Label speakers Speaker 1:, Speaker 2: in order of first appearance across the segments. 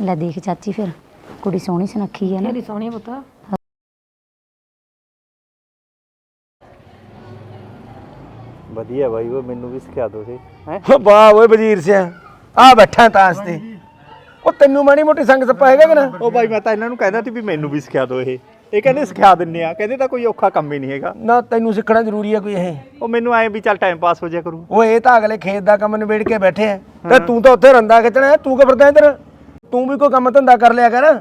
Speaker 1: ਲੈ ਦੇਖ ਚਾਚੀ ਫਿਰ ਕੁੜੀ ਸੋਹਣੀ ਸੁਨੱਖੀ ਹੈ ਨਾ।
Speaker 2: ਤੇਰੀ ਸੋਹਣੀ ਪੁੱਤ?
Speaker 3: ਵਧੀਆ ਬਾਈ ਉਹ ਮੈਨੂੰ ਵੀ ਸਿਖਾ ਦੋ ਸੀ। ਹੈ?
Speaker 4: ਵਾਹ ਓਏ ਵਜ਼ੀਰ ਸਿਆ ਆ ਬੈਠਾ ਤਾਸ ਤੇ। ਉਹ ਤੈਨੂੰ ਮਾੜੀ ਮੋਟੀ ਸੰਗ ਸੱਪਾ ਹੈਗਾ ਕਿ ਨਾ?
Speaker 3: ਉਹ ਬਾਈ ਮੈਂ ਤਾਂ ਇਹਨਾਂ ਨੂੰ ਕਹਿੰਦਾ ਸੀ ਵੀ ਮੈਨੂੰ ਵੀ ਸਿਖਾ ਦਿਓ ਇਹ। ਇਹ ਕਹਿੰਦੇ ਸਿਖਾ ਦਿੰਨੇ ਆ ਕਹਿੰਦੇ ਤਾਂ ਕੋਈ ਔਖਾ ਕੰਮ ਹੀ ਨਹੀਂ ਹੈਗਾ।
Speaker 4: ਨਾ ਤੈਨੂੰ ਸਿੱਖਣਾ ਜ਼ਰੂਰੀ ਹੈ ਕੋਈ ਇਹ।
Speaker 3: ਉਹ ਮੈਨੂੰ ਐ ਵੀ ਚੱਲ ਟਾਈਮ ਪਾਸ ਹੋ ਜਾਇਆ ਕਰੂ।
Speaker 4: ਉਹ ਇਹ ਤਾਂ ਅਗਲੇ ਖੇਤ ਦਾ ਕੰਮ ਨਿਬੇੜ ਕੇ ਬੈਠੇ ਆ। ਤੇ ਤੂੰ ਤਾਂ ਉੱਥੇ ਰੰਦਾ ਖਿੱਚਣਾ ਹੈ, ਤੂੰ ਕਿ ਫਿਰਦਾ ਇੱਧਰ? ਤੂੰ ਵੀ ਕੋਈ ਕੰਮ ਧੰਦਾ ਕਰ ਲਿਆ ਕਰ।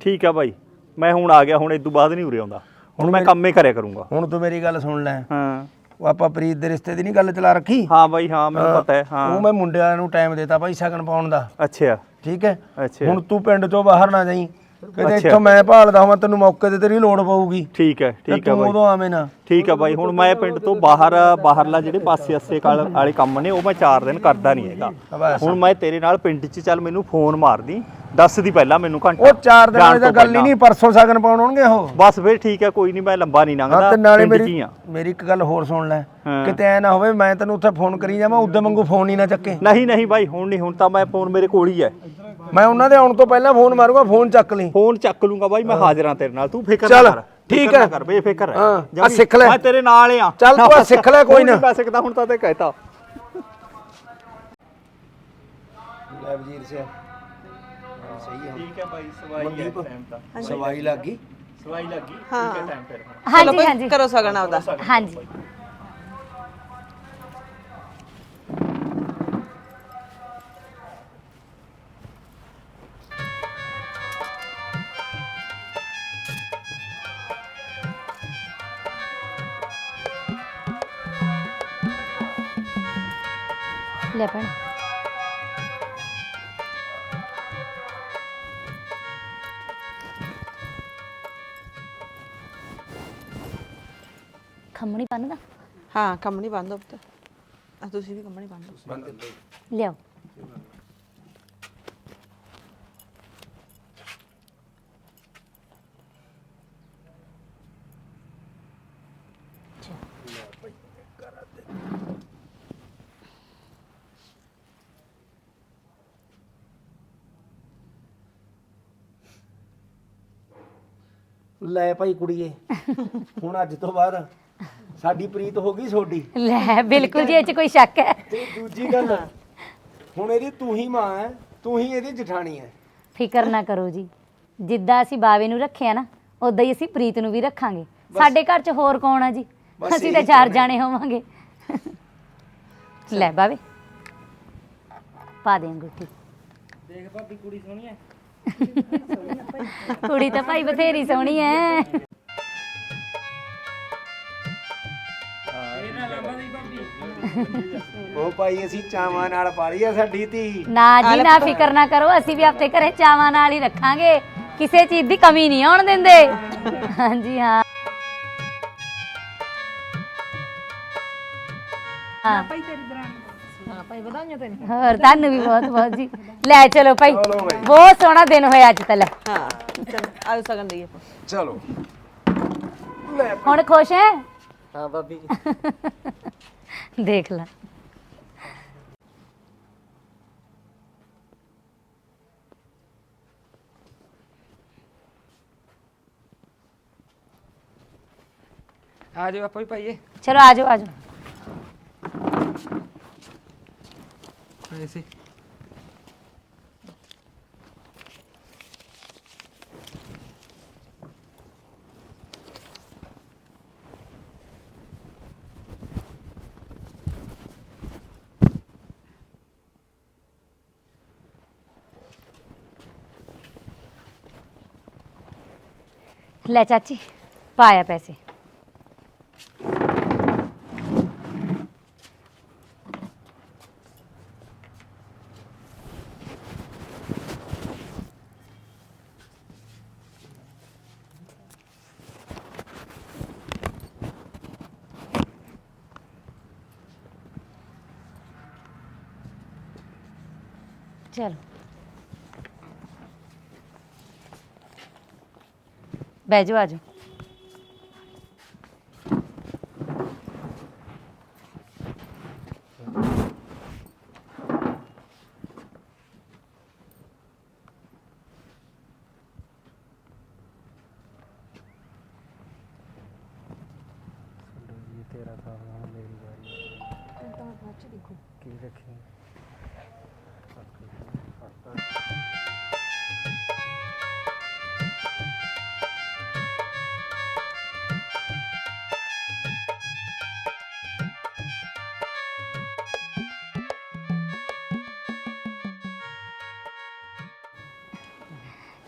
Speaker 3: ਠੀਕ ਆ ਬਾਈ। ਮੈਂ ਹੁਣ ਆ ਗਿਆ ਹੁਣ ਇਸ ਤੋਂ ਬਾਅਦ ਨਹੀਂ ਉਰੇ ਆਉਂਦਾ। ਹੁਣ ਮੈਂ ਕੰਮ ਹੀ ਕਰਿਆ ਕਰੂੰਗਾ।
Speaker 4: ਹੁਣ ਤੂੰ ਮੇਰੀ ਗੱਲ ਸੁਣ ਲੈ।
Speaker 3: ਹਾਂ।
Speaker 4: ਉਹ ਆਪਾਂ ਪ੍ਰੀਤ ਦੇ ਰਿਸ਼ਤੇ ਦੀ ਨਹੀਂ ਗੱਲ ਚਲਾ ਰੱਖੀ?
Speaker 3: ਹਾਂ ਬਾਈ ਹਾਂ ਮੈਨੂੰ ਪਤਾ ਹੈ ਹਾਂ।
Speaker 4: ਉਹ ਮੈਂ ਮੁੰਡਿਆਂ ਨੂੰ ਟਾਈਮ ਦੇਤਾ ਭਾਈ ਸ਼ਗਨ ਪਾਉਣ ਦਾ।
Speaker 3: ਅੱਛਾ।
Speaker 4: ਠੀਕ ਹੈ?
Speaker 3: ਅੱਛਾ।
Speaker 4: ਹੁਣ ਤੂੰ ਪਿੰਡ ਤੋਂ ਬਾਹਰ ਨਾ ਜਾਈਂ।
Speaker 3: ਅੱਛਾ।
Speaker 4: ਇੱਥੋਂ ਮੈਂ ਭਾਲਦਾ ਹਾਂ ਤੈਨੂੰ ਮੌਕੇ ਤੇ ਤੇਰੀ ਲੋੜ ਪਊਗੀ।
Speaker 3: ਠੀਕ ਹੈ ਠੀਕ ਹੈ
Speaker 4: ਤੂੰ
Speaker 3: ਬਾਈ।
Speaker 4: ਉਦੋਂ ਆਵੇਂ ਨਾ।
Speaker 3: ਠੀਕ ਆ ਬਾਈ ਹੁਣ ਮੈਂ ਪਿੰਡ ਤੋਂ ਬਾਹਰ ਬਾਹਰਲਾ ਜਿਹੜੇ ਪਾਸੇ ਅਸੇ ਕਾਲ ਵਾਲੇ ਕੰਮ ਨੇ ਉਹ ਮੈਂ 4 ਦਿਨ ਕਰਦਾ ਨਹੀਂ ਹੈਗਾ। ਹੁਣ ਮੈਂ ਤੇਰੇ ਨਾਲ ਪਿੰਡ 'ਚ ਚੱਲ ਮੈਨੂੰ ਫੋਨ ਮਾਰਦੀ। ਦੱਸ ਦੀ ਪਹਿਲਾਂ ਮੈਨੂੰ ਘੰਟਾ
Speaker 4: ਉਹ ਚਾਰ ਦਿਨਾਂ ਦੀ
Speaker 3: ਜਾਣ
Speaker 4: ਤਾਂ
Speaker 3: ਤੋਂ
Speaker 4: ਗੱਲ ਹੀ
Speaker 3: ਪਹਿਲਾਂ।
Speaker 4: ਨਹੀਂ ਪਰਸੋਂ ਸ਼ਗਨ ਪਾਉਣ ਆਉਣਗੇ ਉਹ
Speaker 3: ਬਸ ਫਿਰ ਠੀਕ ਹੈ ਕੋਈ ਨਹੀਂ ਮੈਂ ਲੰਬਾ ਨਹੀਂ
Speaker 4: ਹਾਂ
Speaker 3: ਲੰਘਦਾ
Speaker 4: ਤੇ ਨਾਲੇ
Speaker 3: ਪਿੰਡ 'ਚ ਹੀ
Speaker 4: ਮੇਰੀ
Speaker 3: ਆ
Speaker 4: ਮੇਰੀ ਇੱਕ ਗੱਲ ਹੋਰ ਸੁਣ ਲੈ
Speaker 3: ਹਾਂ।
Speaker 4: ਕਿਤੇ ਐ ਨਾ ਹੋਵੇ ਮੈਂ ਤੈਨੂੰ ਉੱਥੇ ਫੋਨ ਕਰੀ ਜਾਵਾਂ ਉਦੋਂ ਵਾਂਗੂ ਫੋਨ ਹੀ ਨਾ ਚੱਕੇ
Speaker 3: ਨਹੀਂ ਨਹੀਂ ਬਾਈ ਹੁਣ ਨਹੀਂ ਹੁਣ ਤਾਂ ਮੈਂ ਫੋਨ ਮੇਰੇ ਕੋਲ ਹੀ ਹੈ
Speaker 4: ਮੈਂ ਉਹਨਾਂ ਦੇ ਆਉਣ ਤੋਂ ਪਹਿਲਾਂ ਫੋਨ ਮਾਰੂੰਗਾ ਫੋਨ ਚੱਕ ਲਈ
Speaker 3: ਫੋਨ ਚੱਕ ਲੂੰਗਾ ਬਾਈ ਮੈਂ ਹਾਜ਼ਰ ਹਾਂ ਤੇਰੇ ਨਾਲ ਤੂੰ ਫਿਕਰ
Speaker 4: ਚੱਲ,
Speaker 3: ਨਾ ਕਰ
Speaker 4: ਠੀਕ
Speaker 3: ਫਿਕਰ ਨਾ
Speaker 4: ਹੈ।
Speaker 3: ਕਰ ਬੇਫਿਕਰ ਰਹਿ
Speaker 4: ਹਾਂ,
Speaker 3: ਜਮੀ।
Speaker 4: ਆ ਸਿੱਖ ਲੈ।
Speaker 3: ਮੈਂ ਤੇਰੇ ਨਾਲ ਹੀ ਆ
Speaker 4: ਚੱਲ ਤੂੰ ਆ ਸਿੱਖ ਲੈ, ਕੋਈ ਨਾ।
Speaker 3: ਪੈ ਸਕਦਾ ਹੁਣ ਤਾਂ ਤੇ ਕਹਿਤਾ
Speaker 4: ਲੈ ਵਜ਼ੀਰ ਸਿਆ ਸਹੀ
Speaker 3: ਠੀਕ ਹੈ ਬਾਈ ਸਵਾਈ ਹੈ ਟਾਈਮ ਤਾਂ।
Speaker 4: ਸਵਾਈ ਲੱਗ ਗਈ?
Speaker 3: ਸਵਾਈ ਲੱਗੀ
Speaker 5: ਹਾਂ।
Speaker 3: ਠੀਕ ਹੈ ਟਾਈਮ ਫਿਰ
Speaker 1: ਹਾਂਜੀ ਹਾਂਜੀ।
Speaker 5: ਕਰੋ ਸਗਨ ਆਪਦਾ।
Speaker 1: ਹਾਂਜੀ।
Speaker 5: ਹਾਂ ਕੰਮ ਨਹੀਂ ਬੰਦ ਪੁੱਤ। ਆ ਤੁਸੀਂ ਵੀ ਕੰਮ ਨਹੀਂ ਬੰਦ
Speaker 1: ਲਿਆਓ।
Speaker 4: ਲੈ ਭਾਈ ਕੁੜੀਏ ਹੁਣ ਅੱਜ ਤੋਂ ਬਾਅਦ ਸਾਡੀ ਪ੍ਰੀਤ ਹੋ ਗਈ ਛੋਡੀ।
Speaker 1: ਲੈ ਬਿਲਕੁਲ ਜੀ ਇਹ ਚ ਕੋਈ ਸ਼ੱਕ ਹੈ।
Speaker 4: ਤੇ ਦੂਜੀ ਗੱਲ ਹੁਣ ਇਹਦੀ ਤੂੰ ਹੀ ਮਾਂ ਹੈ ਤੂੰ ਹੀ ਇਹਦੀ ਜਠਾਣੀ ਹੈ।
Speaker 1: ਫਿਕਰ ਨਾ ਕਰੋ ਜੀ। ਜਿੱਦਾਂ ਅਸੀਂ ਬਾਵੇ ਨੂੰ ਰੱਖਿਆ ਨਾ ਉਦਾਂ ਹੀ ਅਸੀਂ ਪ੍ਰੀਤ ਨੂੰ ਵੀ ਰੱਖਾਂਗੇ। ਸਾਡੇ ਘਰ 'ਚ ਹੋਰ ਕੌਣ ਆ ਜੀ?
Speaker 4: ਬਸ
Speaker 1: ਅਸੀਂ ਤਾਂ
Speaker 4: ਇਹੀ
Speaker 1: ਚਾਰ ਜਾਣੇ ਹੋਵਾਂਗੇ। ਲੈ ਬਾਵੇ ਪਾ ਦੇ ਅੰਗੂਠੀ। ਦੇਖ ਭਾਬੀ ਕੁੜੀ ਸੋਹਣੀ ਹੈ। ਕੁੜੀ ਤਾਂ ਭਾਈ ਬਥੇਰੀ ਸੋਹਣੀ ਹੈ।
Speaker 4: ਉਹ ਭਾਈ ਅਸੀਂ ਚਾਵਾਂ ਨਾਲ ਪਾਲੀ ਆ ਸਾਡੀ ਧੀ।
Speaker 1: ਨਾ ਜੀ ਨਾ ਫਿਕਰ ਨਾ ਕਰੋ ਅਸੀਂ ਵੀ ਆਪਣੇ ਘਰੇ ਚਾਵਾਂ ਨਾਲ ਹੀ ਰੱਖਾਂਗੇ। ਕਿਸੇ ਚੀਜ਼ ਦੀ ਕਮੀ ਨਹੀਂ ਆਉਣ ਦਿੰਦੇ। ਹਾਂਜੀ ਹਾਂ। ਹਾਂ।
Speaker 2: ਭਾਈ ਤੇਰੀ ਦਰਾਣੀ ਹਾਂ ਭਾਈ ਵਧਾਈਆਂ ਤੈਨੂੰ
Speaker 1: ਹੋਰ ਤੁਹਾਨੂੰ ਵੀ ਬਹੁਤ ਬਹੁਤ ਜੀ। ਲੈ ਚਲੋ ਭਾਈ
Speaker 4: ਚਲੋ ਭਾਈ।
Speaker 1: ਬਹੁਤ ਸੋਹਣਾ ਦਿਨ ਹੋਇਆ ਅੱਜ ਤਾਂ ਲੈ।
Speaker 5: ਹਾਂ ਚਲੋ ਆਓ ਸਗਨ ਦਈਏ ਆਪਾਂ।
Speaker 4: ਚਲੋ।
Speaker 1: ਹੁਣ ਖੁਸ਼ ਹੈ?
Speaker 4: ਹਾਂ ਭਾਬੀ
Speaker 1: ਦੇਖ ਲੈ
Speaker 2: ਆ ਜਾਓ ਆਪਾਂ ਵੀ ਪਾਈਏ
Speaker 1: ਚਲੋ ਆਜੋ ਆਜੋ
Speaker 2: ਐਸੇ
Speaker 1: ਲੈ ਚਾਚੀ ਪਾਇਆ ਪੈਸੇ। ਚਲੋ। ਬਹਿ ਜਾਓ ਆਜੋ
Speaker 4: ਤੇਰਾ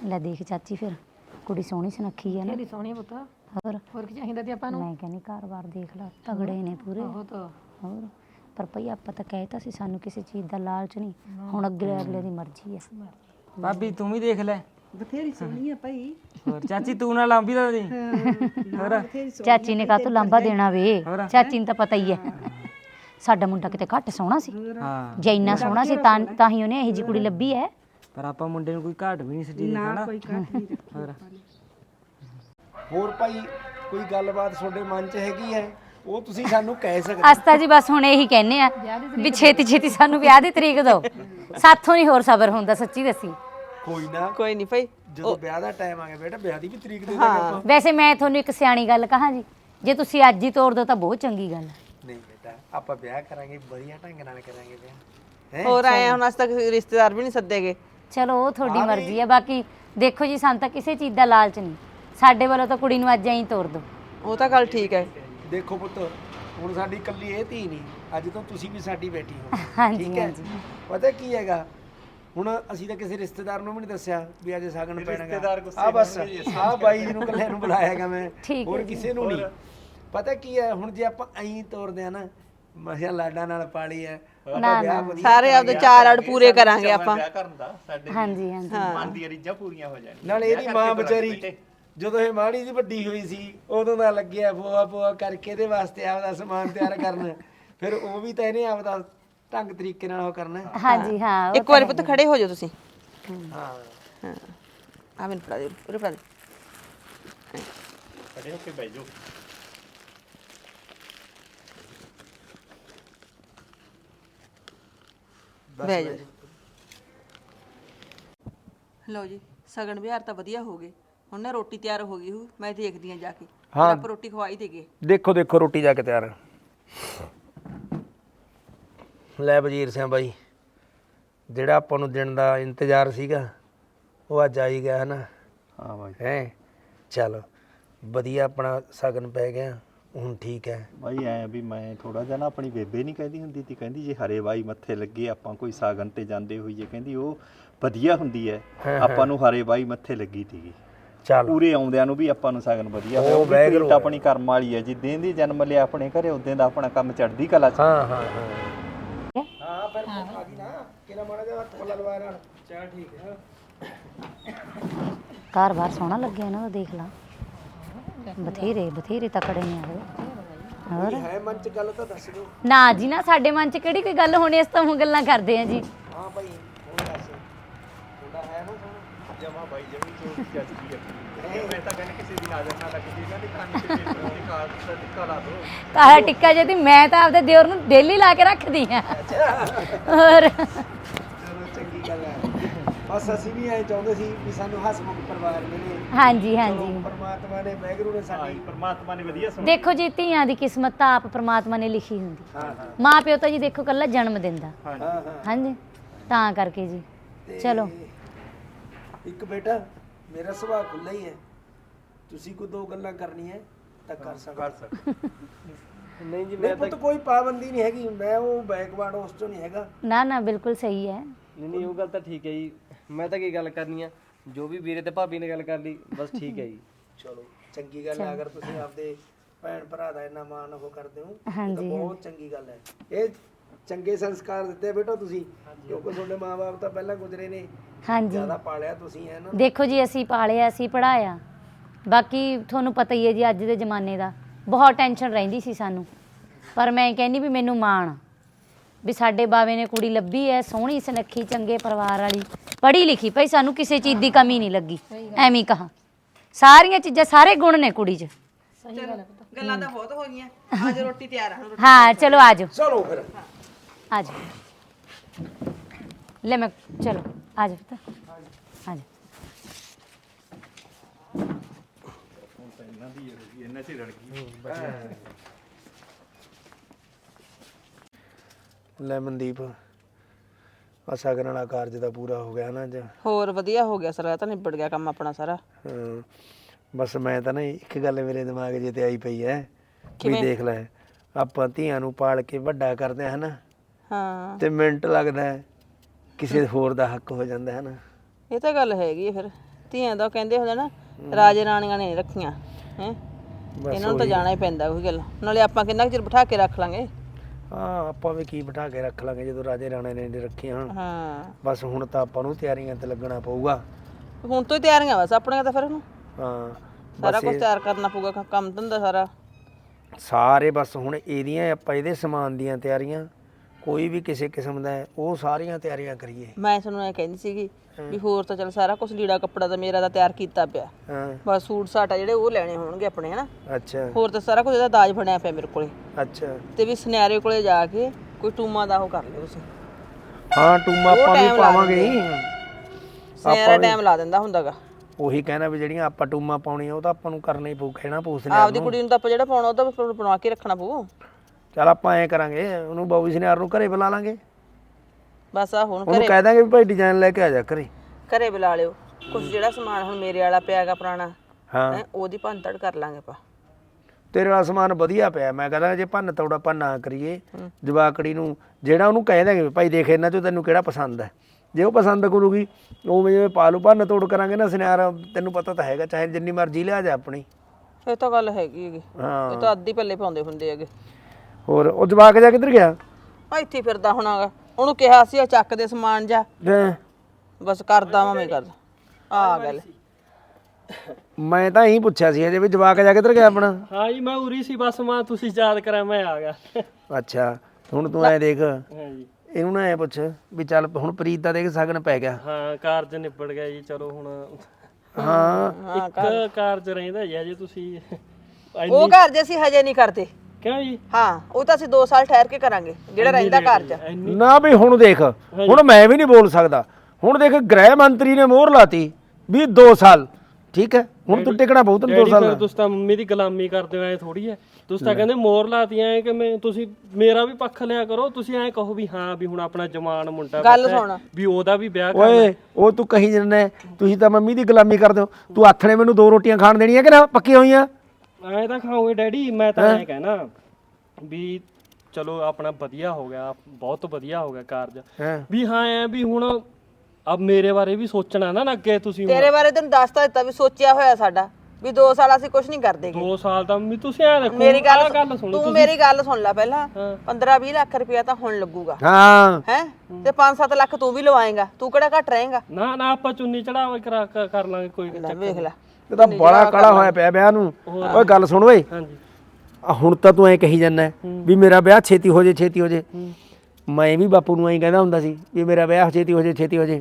Speaker 1: ਲੈ ਦੇਖ ਚਾਚੀ ਫਿਰ ਕੁੜੀ ਸੋਹਣੀ ਸੁਨੱਖੀ ਹੈ ਨਾ।
Speaker 2: ਕਿਹੜੀ ਸੋਹਣੀ ਪੁੱਤ?
Speaker 1: ਹੋਰ?
Speaker 2: ਹੋਰ ਕੀ ਚਾਹੀਦਾ ਤੇ ਆਪਾਂ ਨੂੰ?
Speaker 1: ਮੈਂ ਕਹਿੰਦੀ ਘਰ-ਬਾਰ ਦੇਖ ਲਾ ਤਗੜੇ ਨੇ ਪੂਰੇ।
Speaker 2: ਬਹੁਤ
Speaker 1: ਹੋਰ? ਪਰ ਭਈ ਆਪਾਂ ਤਾਂ ਕਹਿਤਾ ਸੀ ਸਾਨੂੰ ਕਿਸੇ ਚੀਜ਼ ਦਾ ਲਾਲਚ ਨਹੀਂ ਹੁਣ ਅੱਗੇ ਅਗਲੇ ਦੀ ਮਰਜ਼ੀ ਹੈ
Speaker 6: ਭਾਬੀ ਤੂੰ ਵੀ ਦੇਖ ਲੈ।
Speaker 5: ਬਥੇਰੀ ਸੋਹਣੀ ਆ ਭਾਈ।
Speaker 6: ਹੋਰ ਚਾਚੀ ਤੂੰ ਨਾ ਲਾਂਬੀ ਦਾ ਦੀ ਹੋਰ?
Speaker 1: ਚਾਚੀ ਨੇ ਕਾਹਤੋਂ ਲਾਂਬਾ ਦੇਣਾ ਵੇ? ਚਾਚੀ ਨੂੰ ਤਾਂ ਪਤਾ ਹੀ ਹੈ ਸਾਡਾ ਮੁੰਡਾ ਕਿਤੇ ਘੱਟ ਸੋਹਣਾ ਸੀ।
Speaker 6: ਹਾਂ।
Speaker 1: ਜੇ ਇੰਨਾ ਸੋਹਣਾ ਸੀ ਤਾਂ ਤਾਂ ਹੀ ਉਹਨੇ ਇਹੋ ਜੀ ਕੁੜੀ ਲੱਭੀ ਹੈ
Speaker 6: ਪਰ ਆਪਾਂ ਮੁੰਡੇ ਨੂੰ ਕੋਈ ਘਾਟ ਵੀ ਨਹੀਂ ਸੱਜੀ ਨਾ ਕੋਈ ਘਾਟ ਨਹੀਂ ਹੋਰ।
Speaker 4: ਹੋਰ ਭਾਈ ਕੋਈ ਗੱਲਬਾਤ ਤੁਹਾਡੇ ਮਨ 'ਚ ਹੈਗੀ ਹੈ? ਉਹ ਤੁਸੀਂ ਸਾਨੂੰ ਕਹਿ ਸਕਦੇ
Speaker 1: ਅਸਤਾ ਜੀ ਬਸ ਹੁਣ ਇਹੀ ਕਹਿੰਨੇ ਆ ਵੀ ਛੇਤੀ ਛੇਤੀ ਸਾਨੂੰ ਵਿਆਹ ਦੀ ਤਰੀਕ ਦਿਓ। ਸਾਥੋਂ ਨਹੀਂ ਹੋਰ ਸਬਰ ਹੁੰਦਾ ਸੱਚੀ ਦੱਸੀ।
Speaker 4: ਕੋਈ ਨਾ।
Speaker 5: ਕੋਈ ਨਹੀਂ ਭਾਈ।
Speaker 4: ਜਦੋਂ ਵਿਆਹ ਦਾ ਟਾਈਮ ਆ ਗਿਆ ਬੇਟਾ ਵਿਆਹ ਦੀ ਵੀ ਤਰੀਕ ਦੇ ਦਾਂਗੇ ਆਪਾਂ।
Speaker 1: ਵੈਸੇ ਮੈਂ ਤੁਹਾਨੂੰ ਇੱਕ ਸਿਆਣੀ ਗੱਲ ਕਹਾਂ ਜੀ ਜੇ ਤੁਸੀਂ ਅੱਜ ਹੀ ਤੋੜ ਦਿਓ ਤਾਂ ਬਹੁਤ ਚੰਗੀ ਗੱਲ ਹੈ
Speaker 4: ਨਹੀਂ ਬੇਟਾ ਆਪਾਂ ਵਿਆਹ ਕਰਾਂਗੇ ਵਧੀਆ ਢੰਗ ਨਾਲ ਕਰਾਂਗੇ ਵਿਆਹ।
Speaker 5: ਹੋਰ ਆਏ ਹੁਣ ਅੱਜ ਤੱਕ ਰਿਸ਼ਤੇਦਾਰ ਵੀ ਨਹੀਂ ਸੱਦੇਗੇ।
Speaker 1: ਚਲੋ ਉਹ ਤੁਹਾਡੀ ਮਰਜ਼ੀ ਹੈ ਬਾਕੀ ਦੇਖੋ ਜੀ ਸਾਨੂੰ ਤਾਂ ਕਿਸੇ ਚੀਜ਼ ਦਾ ਲਾਲਚ ਨਹੀਂ। ਸਾਡੇ ਵੱਲੋਂ ਤਾਂ ਕੁੜੀ ਨੂੰ ਅੱਜ ਐਂ ਹੀ ਤੋੜ ਦਿਓ
Speaker 5: ਉਹ ਤਾਂ ਗੱਲ ਠੀਕ ਹੈ।
Speaker 4: ਦੇਖੋ ਪੁੱਤ ਹੁਣ ਸਾਡੀ ਇਕੱਲੀ ਇਹ ਧੀ ਨਹੀਂ ਅੱਜ ਤੋਂ ਤੁਸੀਂ ਵੀ ਸਾਡੀ ਬੇਟੀ ਹੋ।
Speaker 1: ਹਾਂਜੀ
Speaker 4: ਠੀਕ ਹੈ?
Speaker 1: ਹਾਂਜੀ।
Speaker 4: ਪਤਾ ਕੀ ਹੈਗਾ? ਹੁਣ ਅਸੀਂ ਤਾਂ ਕਿਸੇ ਰਿਸ਼ਤੇਦਾਰ ਨੂੰ ਵੀ ਨਹੀਂ ਦੱਸਿਆ ਵੀ ਅੱਜ ਸਾਗਣ ਪੈਣਾਗਾ। ਆ ਬਸ ਆ ਬਾਈ ਜੀ ਨੂੰ ਇਕੱਲੇ ਨੂੰ ਬੁਲਾਇਆਗਾ ਮੈਂ।
Speaker 1: ਠੀਕ
Speaker 4: ਹੋਰ ਕਿਸੇ ਨੂੰ ਨਹੀਂ। ਪਤਾ ਕੀ ਹੈ ਹੁਣ ਜੇ ਆਪਾਂ ਐਂ ਤੋਰਦੇ ਆ ਨਾ ਮਸਿਆ ਲਾਡਾਂ ਨਾਲ ਪਾਲੀ ਹੈ ਵਿਆਹ ਵਧੀਆ
Speaker 5: ਸਾਰੇ ਆਪਦੇ ਚਾਰ ਅੜ ਪੂਰੇ ਕਰਾਂਗੇ ਆਪਾਂ
Speaker 3: ਵਿਆਹ ਕਰਨ ਦਾ ਸਾਡੇ
Speaker 1: ਹਾਂਜੀ ਹਾਂਜੀ।
Speaker 3: ਮਨ ਦੀਆਂ ਰੀਝਾਂ ਪੂਰੀਆਂ ਹੋ ਜਾਣੀਆਂ
Speaker 4: ਨਾਲ ਇਹਦੀ ਮਾਂ ਵਿਚਾਰੀ ਜਦੋਂ ਇਹ ਮਾੜੀ ਜੀ ਵੱਡੀ ਹੋਈ ਸੀ ਉਦੋਂ ਦਾ ਲੱਗਿਆ ਪੋਆ ਪੋਆ ਕਰਕੇ ਇਹਦੇ ਵਾਸਤੇ ਆਪਦਾ ਸਮਾਨ ਤਿਆਰ ਕਰਨ। ਫਿਰ ਉਹ ਵੀ ਤਾਂ ਇਹਨੇ ਆਪਦਾ ਢੰਗ ਤਰੀਕੇ ਨਾਲ ਉਹ ਕਰਨਾ।
Speaker 1: ਹਾਂਜੀ ਹਾਂ
Speaker 5: ਇੱਕ ਵਾਰੀ ਪੁੱਤ ਖੜੇ ਹੋ ਜਾਓ ਤੁਸੀਂ।
Speaker 4: ਹਾਂ।
Speaker 5: ਹਾਂ। ਆ ਮੈਨੂੰ ਫੜਾ ਦਿਓ ਉਰੇ ਫੜਾ ਦਿਓ।
Speaker 3: ਖੜੇ ਹੋ ਕੇ ਬਹਿ ਜਾਓ।
Speaker 5: ਬਹਿ ਜਾਓ ਲਓ ਜੀ ਸਗਨ ਵਿਹਾਰ ਤਾਂ ਵਧੀਆ ਹੋ ਗਏ। ਹੁਣ ਨਾ ਰੋਟੀ ਤਿਆਰ ਹੋ ਗਈ ਹੂ ਮੈਂ ਦੇਖਦੀ ਆ ਜਾ ਕੇ।
Speaker 4: ਹਾਂ।
Speaker 5: ਆਪਾਂ ਰੋਟੀ ਖਵਾਈ ਦੇਗੇ
Speaker 4: ਦੇਖੋ ਦੇਖੋ ਰੋਟੀ ਜਾ ਕੇ ਤਿਆਰ। ਲੈ ਵਜ਼ੀਰ ਸਿੰਘ ਬਾਈ ਜਿਹੜਾ ਆਪਾਂ ਨੂੰ ਦਿਨ ਦਾ ਇੰਤਜ਼ਾਰ ਸੀਗਾ ਉਹ ਅੱਜ ਆ ਹੀ ਗਿਆ ਨਾ
Speaker 3: ਹਾਂ ਬਾਈ।
Speaker 4: ਹੈ? ਚਲੋ ਵਧੀਆ ਆਪਣਾ ਸਗਨ ਪੈ ਗਿਆ। ਹੁਣ ਠੀਕ ਹੈ।
Speaker 3: ਬਾਈ ਐ ਵੀ ਮੈਂ ਥੋੜਾ ਜਿਹਾ ਨਾ ਆਪਣੀ ਬੇਬੇ ਨਹੀਂ ਕਹਿੰਦੀ ਹੁੰਦੀ ਤੀ ਕਹਿੰਦੀ ਜੇ ਹਰੇ ਬਾਈ ਮੱਥੇ ਲੱਗੇ ਆਪਾਂ ਕੋਈ ਸਾਗਨ ਤੇ ਜਾਂਦੇ ਹੋਈਏ ਕਹਿੰਦੀ ਉਹ ਵਧੀਆ ਹੁੰਦੀ ਐ ਆਪਾਂ ਨੂੰ ਹਰੇ ਬਾਈ ਮੱਥੇ ਲੱਗੀ ਤੀਗੀ
Speaker 4: ਚਲ।
Speaker 3: ਪੂਰੇ ਆਉਂਦਿਆਂ ਨੂੰ ਵੀ ਆਪਾਂ ਨੂੰ ਸਾਗਨ ਵਧੀਆ ਹੋਇਆ
Speaker 4: ਉਹ
Speaker 3: ਉਹ ਵੀ
Speaker 4: ਵਾਹਿਗੁਰੂ।
Speaker 3: ਪ੍ਰੀਤ ਆਪਣੀ ਕਰਮ ਵਾਲੀ ਐ ਜਿੱਦਾਂ ਦੀ ਜਨਮ ਲਿਆ ਆਪਣੇ ਘਰੇ ਉਦੋਂ ਦਾ ਆਪਣਾ ਕੰਮ ਚੜਦੀ ਕਲਾ ਚ।
Speaker 4: ਹਾਂ ਹਾਂ ਹਾਂ। ਹਾਂ ਫਿਰ ਆ ਗਈ ਨਾ ਕਿਹੜਾ ਮਾੜਾ ਜਿਹਾ ਹੱਥ ਪੱਲਾ ਲਵਾ ਨਾਲ ਚਲ ਠੀਕ ਹੈ।
Speaker 1: ਘਰ-ਬਾਰ ਸੋਹਣਾ ਲੱਗਿਆ ਇਹਨਾਂ ਦਾ ਦੇਖ ਲਾ। ਬਥੇਰੇ ਬਥੇਰੇ ਤਕੜੇ ਨੇ ਉਹ। ਹੋਰ?
Speaker 4: ਹੈ ਮਨ ਚ ਗੱਲ ਤਾਂ ਦੱਸ ਦਿਓ।
Speaker 1: ਨਾ ਜੀ ਨਾ ਸਾਡੇ ਮਨ 'ਚ ਕਿਹੜੀ ਕੋਈ ਗੱਲ ਹੋਣੀ ਇਸ ਤਾਂ ਹੁਣ ਗੱਲਾਂ ਕਰਦੇ ਆ ਜੀ।
Speaker 4: ਹਾਂ ਭਾਈ ਹੁਣ ਦੱਸ। ਤੁਹਾਡਾ ਹੈ ਨਾ ਸੋਹਣਾ।
Speaker 3: ਜਮਾ ਬਾਈ ਜਮੀ ਚੋਟ ਚੱਜਦੀ ਐ ਮੈਂ ਤਾਂ ਕਹਿੰਦਾ ਕਿਸੇ ਦੀ ਨਜ਼ਰ ਨਾ ਲੱਗਦੀ ਇਹਨਾਂ ਦੇ ਕੰਨ ਤੇ ਪੇਪਰ ਦੀ ਕਾਲ ਦਾ ਟਿੱਕਾ ਲਾ ਦੋ
Speaker 1: ਕਾਲਾ ਟਿੱਕਾ ਜੇ ਤੀ ਮੈਂ ਤਾਂ ਆਪਦੇ ਦਿਓਰ ਨੂੰ ਡੇਲੀ ਲਾ ਕੇ ਰੱਖਦੀ ਆ ਹੋਰ?
Speaker 4: ਹੈ ਬਸ ਅਸੀਂ ਵੀ ਐ ਚਾਹੁੰਦੇ ਸੀ ਵੀ ਸਾਨੂੰ ਹਸਮੁਖ ਪਰਿਵਾਰ ਮਿਲੇ।
Speaker 1: ਹਾਂਜੀ ਹਾਂਜੀ।
Speaker 4: ਪਰਮਾਤਮਾ ਨੇ ਵਾਹਿਗੁਰੂ ਨੇ ਸਾਡੀ
Speaker 3: ਪਰਮਾਤਮਾ ਨੇ ਵਧੀਆ ਸੁਣ
Speaker 1: ਦੇਖੋ ਜੀ ਧੀਆਂ ਦੀ ਕਿਸਮਤ ਤਾਂ ਆਪ ਪ੍ਰਮਾਤਮਾ ਨੇ ਲਿਖੀ ਹੁੰਦੀ।
Speaker 4: ਹਾਂ ਹਾਂ।
Speaker 1: ਮਾਂ ਪਿਓ ਤਾਂ ਜੀ ਦੇਖੋ ਕੱਲਾ ਜਨਮ ਦਿੰਦਾ।
Speaker 4: ਹਾਂ ਹਾਂ।
Speaker 1: ਹਾਂਜੀ। ਤਾਂ ਕਰਕੇ ਜੀ। ਚਲੋ।
Speaker 4: ਇੱਕ ਬੇਟਾ ਮੇਰਾ ਸੁਭਾਅ ਖੁੱਲਾ ਹੀ ਹੈ। ਤੁਸੀਂ ਕੋਈ ਦੋ ਗੱਲਾਂ ਕਰਨੀਆਂ ਤਾਂ ਕਰ ਸਕਦੇ ਨਹੀਂ ਜੀ ਮੈਂ ਤਾਂ ਕੋਈ ਪਾਬੰਦੀ ਨਹੀਂ ਹੈਗੀ। ਮੈਂ ਉਹ ਬੈਕਵਰਡ ਉਸ ਤੋਂ ਨਹੀਂ ਹੈਗਾ।
Speaker 1: ਨਾ ਨਾ ਬਿਲਕੁਲ ਸਹੀ ਹੈ।
Speaker 7: ਨਹੀਂ ਨਹੀਂ ਉਹ ਗੱਲ ਤਾਂ ਠੀਕ ਹੈ ਜੀ। ਮੈਂ ਤਾਂ ਕੀ ਗੱਲ ਕਰਨੀ ਆ? ਜੋ ਵੀ ਵੀਰੇ ਤੇ ਭਾਬੀ ਨੇ ਗੱਲ ਕਰ ਲਈ ਬਸ ਠੀਕ ਹੈ ਜੀ।
Speaker 4: ਚਲੋ ਚੰਗੀ ਗੱਲ ਹੈ ਅਗਰ ਤੁਸੀਂ ਆਪਦੇ ਭੈਣ ਭਰਾ ਦਾ ਇੰਨਾ ਮਾਣ ਉਹ ਕਰਦੇ ਹੋ ਤਾਂ
Speaker 1: ਹਾਂਜੀ।
Speaker 4: ਬਹੁਤ ਚੰਗੀ ਗੱਲ ਹੈ। ਇਹ ਚੰਗੇ ਸੰਸਕਾਰ ਦਿੱਤੇ ਬੇਟਾ ਤੁਸੀਂ ਕਿਉਂਕਿ ਤੁਹਾਡੇ ਮਾਪੇ ਤਾਂ ਪਹਿਲਾਂ ਗੁਜ਼ਰੇ ਨੇ।
Speaker 1: ਹਾਂਜੀ।
Speaker 4: ਜ਼ਿਆਦਾ ਪਾਲਿਆ ਤੁਸੀਂ ਹੈ ਨਾ।
Speaker 1: ਦੇਖੋ ਜੀ ਅਸੀਂ ਪਾਲਿਆ ਅਸੀਂ ਪੜਾਇਆ ਬਾਕੀ ਤੁਹਾਨੂੰ ਪਤਾ ਹੀ ਹੈ ਜੀ ਅੱਜ ਦੇ ਜ਼ਮਾਨੇ ਦਾ ਬਹੁਤ ਟੈਨਸ਼ਨ ਰਹਿੰਦੀ ਸੀ ਸਾਨੂੰ। ਪਰ ਮੈਂ ਕਹਿੰਨੀ ਵੀ ਮੈਨੂੰ ਮਾਣ ਆ। ਵੀ ਸਾਡੇ ਬਾਵੇ ਨੇ ਕੁੜੀ ਲੱਭੀ ਐ ਸੋਹਣੀ ਸੁਨੱਖੀ ਚੰਗੇ ਪਰਿਵਾਰ ਵਾਲੀ। ਪੜ੍ਹੀ ਲਿਖੀ ਭਈ ਸਾਨੂੰ ਕਿਸੇ ਚੀਜ਼ ਦੀ ਕਮੀ ਨਹੀਂ ਲੱਗੀ। ਐਵੇਂ ਹੀ ਕਹਾ। ਸਾਰੀਆਂ ਚੀਜ਼ਾਂ ਸਾਰੇ ਗੁਣ ਨੇ ਕੁੜੀ 'ਚ।
Speaker 5: ਚਲੋ ਗੱਲਾਂ ਤਾਂ ਬਹੁਤ ਹੋ ਗਈਆਂ। ਅੱਜ ਰੋਟੀ ਤਿਆਰ ਆ। ਹੁਣ ਰੋਟੀ
Speaker 1: ਹਾਂ ਚਲੋ ਆਜੋ।
Speaker 4: ਚਲੋ ਫਿਰ।
Speaker 1: ਆਜੋ ਲੈ ਮੈਂ ਚਲੋ ਆਜੋ ਪੁੱਤ। ਆਜੋ
Speaker 4: ਲੈ ਮਨਦੀਪ ਆ ਸਗਨ ਵਾਲਾ ਕਾਰਜ ਦਾ ਪੂਰਾ ਹੋ ਗਿਆ ਨਾ ਅੱਜ।
Speaker 5: ਹੋਰ ਵਧੀਆ ਹੋ ਗਿਆ ਸਰ ਤਾਂ ਨਿਬੜ ਗਿਆ ਕੰਮ ਆਪਣਾ ਸਾਰਾ।
Speaker 4: ਹਾਂ, ਬਸ ਮੈਂ ਤਾਂ ਨਾ ਇੱਕ ਗੱਲ ਮੇਰੇ ਦਿਮਾਗ 'ਚ ਤੇ ਆਈ ਪਈ ਐ ਵੀ ਦੇਖ ਲੈ ਆਪਾਂ ਧੀਆਂ ਨੂੰ ਪਾਲ ਕੇ ਵੱਡਾ ਕਰਦੇ ਹਾਂ ਨਾ
Speaker 5: ਹਾਂ।
Speaker 4: ਤੇ ਮਿੰਟ ਲੱਗਦਾ ਹੈ, ਕਿਸੇ ਹੋਰ ਦਾ ਹੱਕ ਹੋ ਜਾਂਦਾ ਹੈ ਨਾ
Speaker 5: ਇਹ ਤਾਂ ਗੱਲ ਹੈਗੀ ਹੈ ਫਿਰ ਧੀਆਂ ਦਾ ਕਹਿੰਦੇ ਹੁੰਦੇ ਨਾ ਰਾਜੇ ਰਾਣੀਆਂ ਨੇ ਰੱਖੀਆਂ ਹੈ? ਇਹਨਾਂ ਨੂੰ ਤਾਂ ਜਾਣਾ ਹੀ ਪੈਂਦਾ ਉਹੀ ਗੱਲ ਨਾਲੇ ਆਪਾਂ ਕਿੰਨਾ ਕੁ ਚਿਰ ਬਿਠਾ ਕੇ ਰੱਖ ਲਾਂਗੇ।
Speaker 4: ਹਾਂ ਆਪਾਂ ਵੀ ਕੀ ਬਿਠਾ ਕੇ ਰੱਖ ਲਾਂਗੇ ਜਦੋਂ ਰਾਜੇ ਰਾਣੇ ਨੇ ਨੀ ਰੱਖੀਆਂ ਹੁਣ।
Speaker 5: ਹਾਂ।
Speaker 4: ਬਸ ਹੁਣ ਤਾਂ ਆਪਾਂ ਨੂੰ ਤਿਆਰੀਆਂ ਤੇ ਲੱਗਣਾ ਪਊਗਾ।
Speaker 5: ਹੁਣ ਤੋਂ ਹੀ ਤਿਆਰੀਆਂ ਬਸ ਆਪਣੀਆਂ ਤਾਂ ਫਿਰ ਹੁਣ।
Speaker 4: ਹਾਂ
Speaker 5: ਸਾਰਾ ਕੁਝ ਤਿਆਰ ਕਰਨਾ ਪਊਗਾ ਕ- ਕੰਮ ਧੰਦਾ ਸਾਰਾ।
Speaker 4: ਸਾਰੇ ਬਸ ਹੁਣ ਇਹਦੀਆਂ ਆਪਾਂ ਇਹਦੇ ਸਮਾਨ ਦੀਆਂ ਤਿਆਰੀਆਂ। ਕੋਈ ਵੀ ਕਿਸੇ ਕਿਸਮ ਦਾ ਹੈ, ਉਹ ਸਾਰੀਆਂ ਤਿਆਰੀਆਂ ਕਰੀਏ।
Speaker 5: ਮੈਂ ਤੁਹਾਨੂੰ ਇਹ ਕਹਿੰਦੀ ਸੀਗੀ ਵੀ ਹੋਰ ਤਾਂ ਚਲ ਸਾਰਾ ਕੁਝ ਲੀੜਾ ਕੱਪੜਾ ਤਾਂ ਮੇਰਾ ਤਾਂ ਤਿਆਰ ਕੀਤਾ ਪਿਆ।
Speaker 4: ਹਾਂ।
Speaker 5: ਬਸ ਸੂਟ ਸਾਟਾ ਜਿਹੜੇ ਉਹ ਲੈਣੇ ਹੋਣਗੇ ਆਪਣੇ ਹਨਾ?
Speaker 4: ਅੱਛਾ।
Speaker 5: ਹੋਰ ਤਾਂ ਸਾਰਾ ਕੁਝ ਇਹਦਾ ਦਾਜ ਬਣਿਆ ਪਿਆ ਮੇਰੇ ਕੋਲੇ।
Speaker 4: ਅੱਛਾ।
Speaker 5: ਤੇ ਵੀ ਸੁਨਿਆਰੇ ਕੋਲੇ ਜਾ ਕੇ ਕੋਈ ਟੂਮਾ ਦਾ ਉਹ ਕਰ ਲਿਓ ਤੁਸੀਂ।
Speaker 4: ਹਾਂ ਟੂਮਾ ਆਪਾਂ ਵੀ ਪਾਵਾਂਗੇ ਹੀ
Speaker 5: ਸੁਨਿਆਰਾ ਟਾਈਮ ਲਾ ਦਿੰਦਾ ਹੁੰਦਾਗਾ।
Speaker 4: ਉਹੀ ਕਹਿਣਾ ਵੀ ਜਿਹੜੀਆਂ ਆਪਾਂ ਟੂਮਾ ਪਾਉਣੀਆਂ ਉਹ ਤਾਂ ਆਪਾਂ ਨੂੰ ਕਰਨਾ ਹੀ ਪਊ ਕਹਿਣਾ ਪਊ ਸੁਨਿਆਰ
Speaker 5: ਆਪਦੀ ਕੁੜੀ ਨੂੰ ਤਾਂ ਆਪਾਂ ਜਿਹੜਾ ਪਾਉਣਾ ਉਹ ਤਾਂ ਫਿਰ ਬਣਾ ਕੇ ਰੱਖਣਾ ਪਊ।
Speaker 4: ਚੱਲ ਆਪਾਂ ਐ ਕਰਾਂਗੇ ਉਹਨੂੰ ਬਾਬੂ ਸੁਨਿਆਰ ਨੂੰ ਘਰੇ ਬੁਲਾ ਲਾਂਗੇ।
Speaker 5: ਬਸ ਆ ਹੁਣ
Speaker 4: ਉਹਨੂੰ ਕਹਿ ਦਾਂਗੇ ਵੀ ਭਾਈ ਡਿਜ਼ਾਈਨ ਲੈ ਕੇ ਆ ਜਾ ਘਰੇ।
Speaker 5: ਘਰੇ ਬੁਲਾ ਲਿਓ। ਕੁਝ ਜਿਹੜਾ ਸਮਾਨ ਹੁਣ ਮੇਰੇ ਵਾਲਾ ਪਿਆਗਾ ਪੁਰਾਣਾ
Speaker 4: ਹਾਂ।
Speaker 5: ਹੈਂ, ਉਹਦੀ ਭੰਤੜ ਕਰ ਲਾਂਗੇ ਆਪਾਂ।
Speaker 4: ਤੇਰੇ ਵਾਲਾ ਸਮਾਨ ਵਧੀਆ ਪਿਆ ਮੈਂ ਕਹਿੰਦਾ ਜੇ ਭੰਨ ਤੋੜ ਆਪਾਂ ਨਾ ਕਰੀਏ ਜਵਾਕੜੀ ਨੂੰ ਜਿਹੜਾ ਉਹਨੂੰ ਕਹਿ ਦਾਂਗੇ ਵੀ ਭਾਈ ਦੇਖ ਇਹਨਾਂ ਚੋਂ ਤੈਨੂੰ ਕਿਹੜਾ ਪਸੰਦ ਹੈ। ਜੇ ਉਹ ਪਸੰਦ ਕਰੂਗੀ ਉਵੇਂ ਜਿਵੇਂ ਪਾਲੂ ਭੰਨ ਤੋੜ ਕਰਾਂਗੇ ਨਾ ਸੁਨਿਆਰ ਤੈਨੂੰ ਪਤਾ ਤਾਂ ਹੈਗਾ ਚਾਹੇ ਜਿੰਨੀ ਮਰਜ਼ੀ ਲਿਆ ਜਾ ਆਪਣੀ।
Speaker 5: ਇਹ ਤਾਂ ਗੱਲ ਹੈਗੀ ਹੈਗੀ।
Speaker 4: ਹਾਂ।
Speaker 5: ਇਹ ਤਾਂ ਅੱਧੀ ਪੱਲੇ ਪਾਉਂਦੇ ਹੁੰਦੇ ਹੈਗੇ।
Speaker 4: ਹੋਰ ਉਹ ਜਵਾਕ ਜਾ ਕਿੱਧਰ ਗਿਆ?
Speaker 5: ਆ ਇੱਥੇ ਹੀ ਫਿਰਦਾ ਹੋਣਾਗਾ। ਉਹਨੂੰ ਕਿਹਾ ਸੀ ਆ ਚੱਕ ਦੇ ਸਮਾਨ ਜਾ।
Speaker 4: ਹੈਂ।
Speaker 5: ਬਸ ਕਰਦਾ ਮੈਂ ਕਰਦਾ। ਆ ਗੱਲ।
Speaker 4: ਮੈਂ ਤਾਂ ਇਹੀ ਪੁੱਛਿਆ ਸੀ ਅਜੇ ਵੀ ਜਵਾਕ ਜਾ ਕਿੱਧਰ ਗਿਆ ਆਪਣਾ?
Speaker 6: ਹਾਂ ਜੀ ਮੈਂ ਉਰੀ ਸੀ ਬਸ ਮੈਂ ਤੁਸੀਂ ਯਾਦ ਕਰਾਂ ਮੈਂ ਆ ਗਿਆ।
Speaker 4: ਅੱਛਾ ਹੁਣ ਤੂੰ ਐ ਦੇਖ।
Speaker 6: ਹਾਂ ਜੀ।
Speaker 4: ਇਹਨੂੰ ਨਾ ਐ ਪੁੱਛ ਵੀ ਚੱਲ ਹੁਣ ਪ੍ਰੀਤ ਦਾ ਦੇਖ ਸਗਨ ਪੈ ਗਿਆ।
Speaker 6: ਹਾਂ ਕਾਰਜ ਨਿਬੜ ਗਿਆ ਜੀ ਚਲੋ ਹੁਣ।
Speaker 4: ਹਾਂ।
Speaker 6: ਇੱਕ ਕਾਰਜ ਰਹਿੰਦਾ ਜੀ ਅਜੇ ਤੁਸੀਂ।
Speaker 5: ਉਹ ਘਰ ਜੇ ਅਸੀਂ ਹਜੇ ਨਹੀਂ ਕਰਦੇ।
Speaker 6: ਕਿਉਂ ਜੀ?
Speaker 5: ਹਾਂ ਉਹ ਤਾਂ ਅਸੀਂ 2 ਸਾਲ ਠਹਿਰ ਕੇ ਕਰਾਂਗੇ ਜਿਹੜਾ ਰਹਿੰਦਾ ਘਰ 'ਚ।
Speaker 6: ਐਨੀ
Speaker 4: ਨਾ ਵੀ ਹੁਣ ਦੇਖ ਹੁਣ ਮੈਂ ਵੀ ਨਹੀਂ ਬੋਲ ਸਕਦਾ। ਹੁਣ ਦੇਖ ਗ੍ਰਹਿ ਮੰਤਰੀ ਨੇ ਮੋਹਰ ਲਾਤੀ ਵੀ 2 ਸਾਲ ਠੀਕ ਹੈ? ਹੁਣ ਤੂੰ ਟਿਕਣਾ ਬਹੁਤ 2
Speaker 6: ਡੈਡੀ
Speaker 4: ਸਾਲ
Speaker 6: ਫਿਰ ਤੁਸੀਂ ਤਾਂ ਮੰਮੀ ਦੀ ਗੁਲਾਮੀ ਕਰਦੇ ਹੋ ਐ ਥੋੜੀ ਐ ਤੁਸੀਂ ਤਾਂ ਕਹਿੰਦੇ ਮੋਰ ਲਾਤੀਆਂ ਐ ਕਿ ਮੈਂ ਤੁਸੀਂ ਮੇਰਾ ਵੀ ਪੱਖ ਲਿਆ ਕਰੋ ਤੁਸੀਂ ਐ ਕਹੋ ਵੀ ਹਾਂ ਵੀ ਹੁਣ ਆਪਣਾ ਜਵਾਨ ਮੁੰਡਾ
Speaker 5: ਗੱਲ
Speaker 6: ਬੈਠਾ ਹੈ,
Speaker 5: ਸੁਣ।
Speaker 6: ਵੀ ਉਹਦਾ ਵੀ ਵਿਆਹ ਕਰ
Speaker 4: ਓਏ ਉਹ ਤੂੰ ਕਹੀ ਜੰਨੇ ਤੁਸੀਂ ਤਾਂ ਮੰਮੀ ਦੀ ਗੁਲਾਮੀ ਕਰਦੇ ਹੋ। ਤੂੰ ਨੇ ਮੈਨੂੰ ਦੋ ਰੋਟੀਆਂ ਖਾਣ ਦੇਣੀਆਂ ਕਿ ਨਾ? ਪੱਕੀਆਂ ਹੋਈਆਂ?
Speaker 6: ਐ ਤਾਂ ਖਾਓਗੇ ਡੈਡੀ ਮੈਂ ਤਾਂ ਐ ਕਹਿਣਾ ਵੀ ਚਲੋ ਆਪਣਾ ਵਧੀਆ ਹੋ ਗਿਆ ਬਹੁਤ ਵਧੀਆ ਹੋ ਗਿਆ ਕਾਰਜ।
Speaker 4: ਹਾਂ?
Speaker 6: ਵੀ ਹਾਂ ਐ ਵੀ ਹੁਣ ਅਬ ਮੇਰੇ ਬਾਰੇ ਵੀ ਸੋਚਣਾ ਨਾ ਨਾ ਅੱਗੇ ਤੁਸੀਂ ਹੁਣ।
Speaker 5: ਤੇਰੇ ਬਾਰੇ ਤੈਨੂੰ ਦੱਸਤਾ ਦਿੱਤਾ ਵੀ ਸੋਚਿਆ ਹੋਇਆ ਸਾਡਾ ਵੀ 2 ਸਾਲ ਅਸੀਂ ਕੁਝ ਨਹੀਂ ਕਰਦੇ
Speaker 6: ਦੋ ਸਾਲ ਦਾ ਵੀ ਤੁਸੀਂ ਐ ਦੇਖੋ
Speaker 5: ਮੇਰੀ
Speaker 6: ਆਹ
Speaker 5: ਗੱਲ
Speaker 6: ਸੁਣੋ
Speaker 5: ਤੂੰ ਮੇਰੀ ਗੱਲ ਸੁਣ ਲੈ ਪਹਿਲਾਂ
Speaker 6: ਹਾਂ।
Speaker 5: 15 20 ਲੱਖ ਰੁਪਇਆ ਤਾਂ ਹੁਣ ਲੱਗੂਗਾ।
Speaker 4: ਹਾਂ।
Speaker 5: ਹੈ? ਤੇ 5-7 ਲੱਖ ਤੂੰ ਵੀ ਲਵਾਏਗਾ ਤੂੰ ਕਿਹੜਾ ਘੱਟ ਰਹੇਗਾ?
Speaker 6: ਨਾ ਨਾ ਆਪਾਂ ਚੁੰਨੀ ਚੜਾਵਾ ਕਰਾ ਕ- ਕਰ ਲਾਂਗੇ ਕੋਈ
Speaker 5: ਲੈ ਵੇਖ ਲੈ।
Speaker 4: ਇਹ ਤਾਂ ਬੜਾ ਕਾਲਾ ਹੋਇਆ ਪਿਆ ਵਿਆਹ ਨੂੰ। ਓਏ ਗੱਲ ਸੁਣ ਓਏ।
Speaker 6: ਹਾਂਜੀ।
Speaker 4: ਆ ਹੁਣ ਤਾਂ ਤੂੰ ਐ ਕਹੀ ਜਾਂਦਾ ਵੀ ਮੇਰਾ ਵਿਆਹ ਛੇਤੀ ਹੋ ਜੇ ਛੇਤੀ ਹੋ ਜੇ। ਮੈਂ ਵੀ ਬਾਪੂ ਨੂੰ ਐਂ ਕਹਿੰਦਾ ਹੁੰਦਾ ਸੀ ਵੀ ਮੇਰਾ ਵਿਆਹ ਛੇਤੀ ਹੋ ਜੇ ਛੇਤੀ ਹੋ ਜੇ।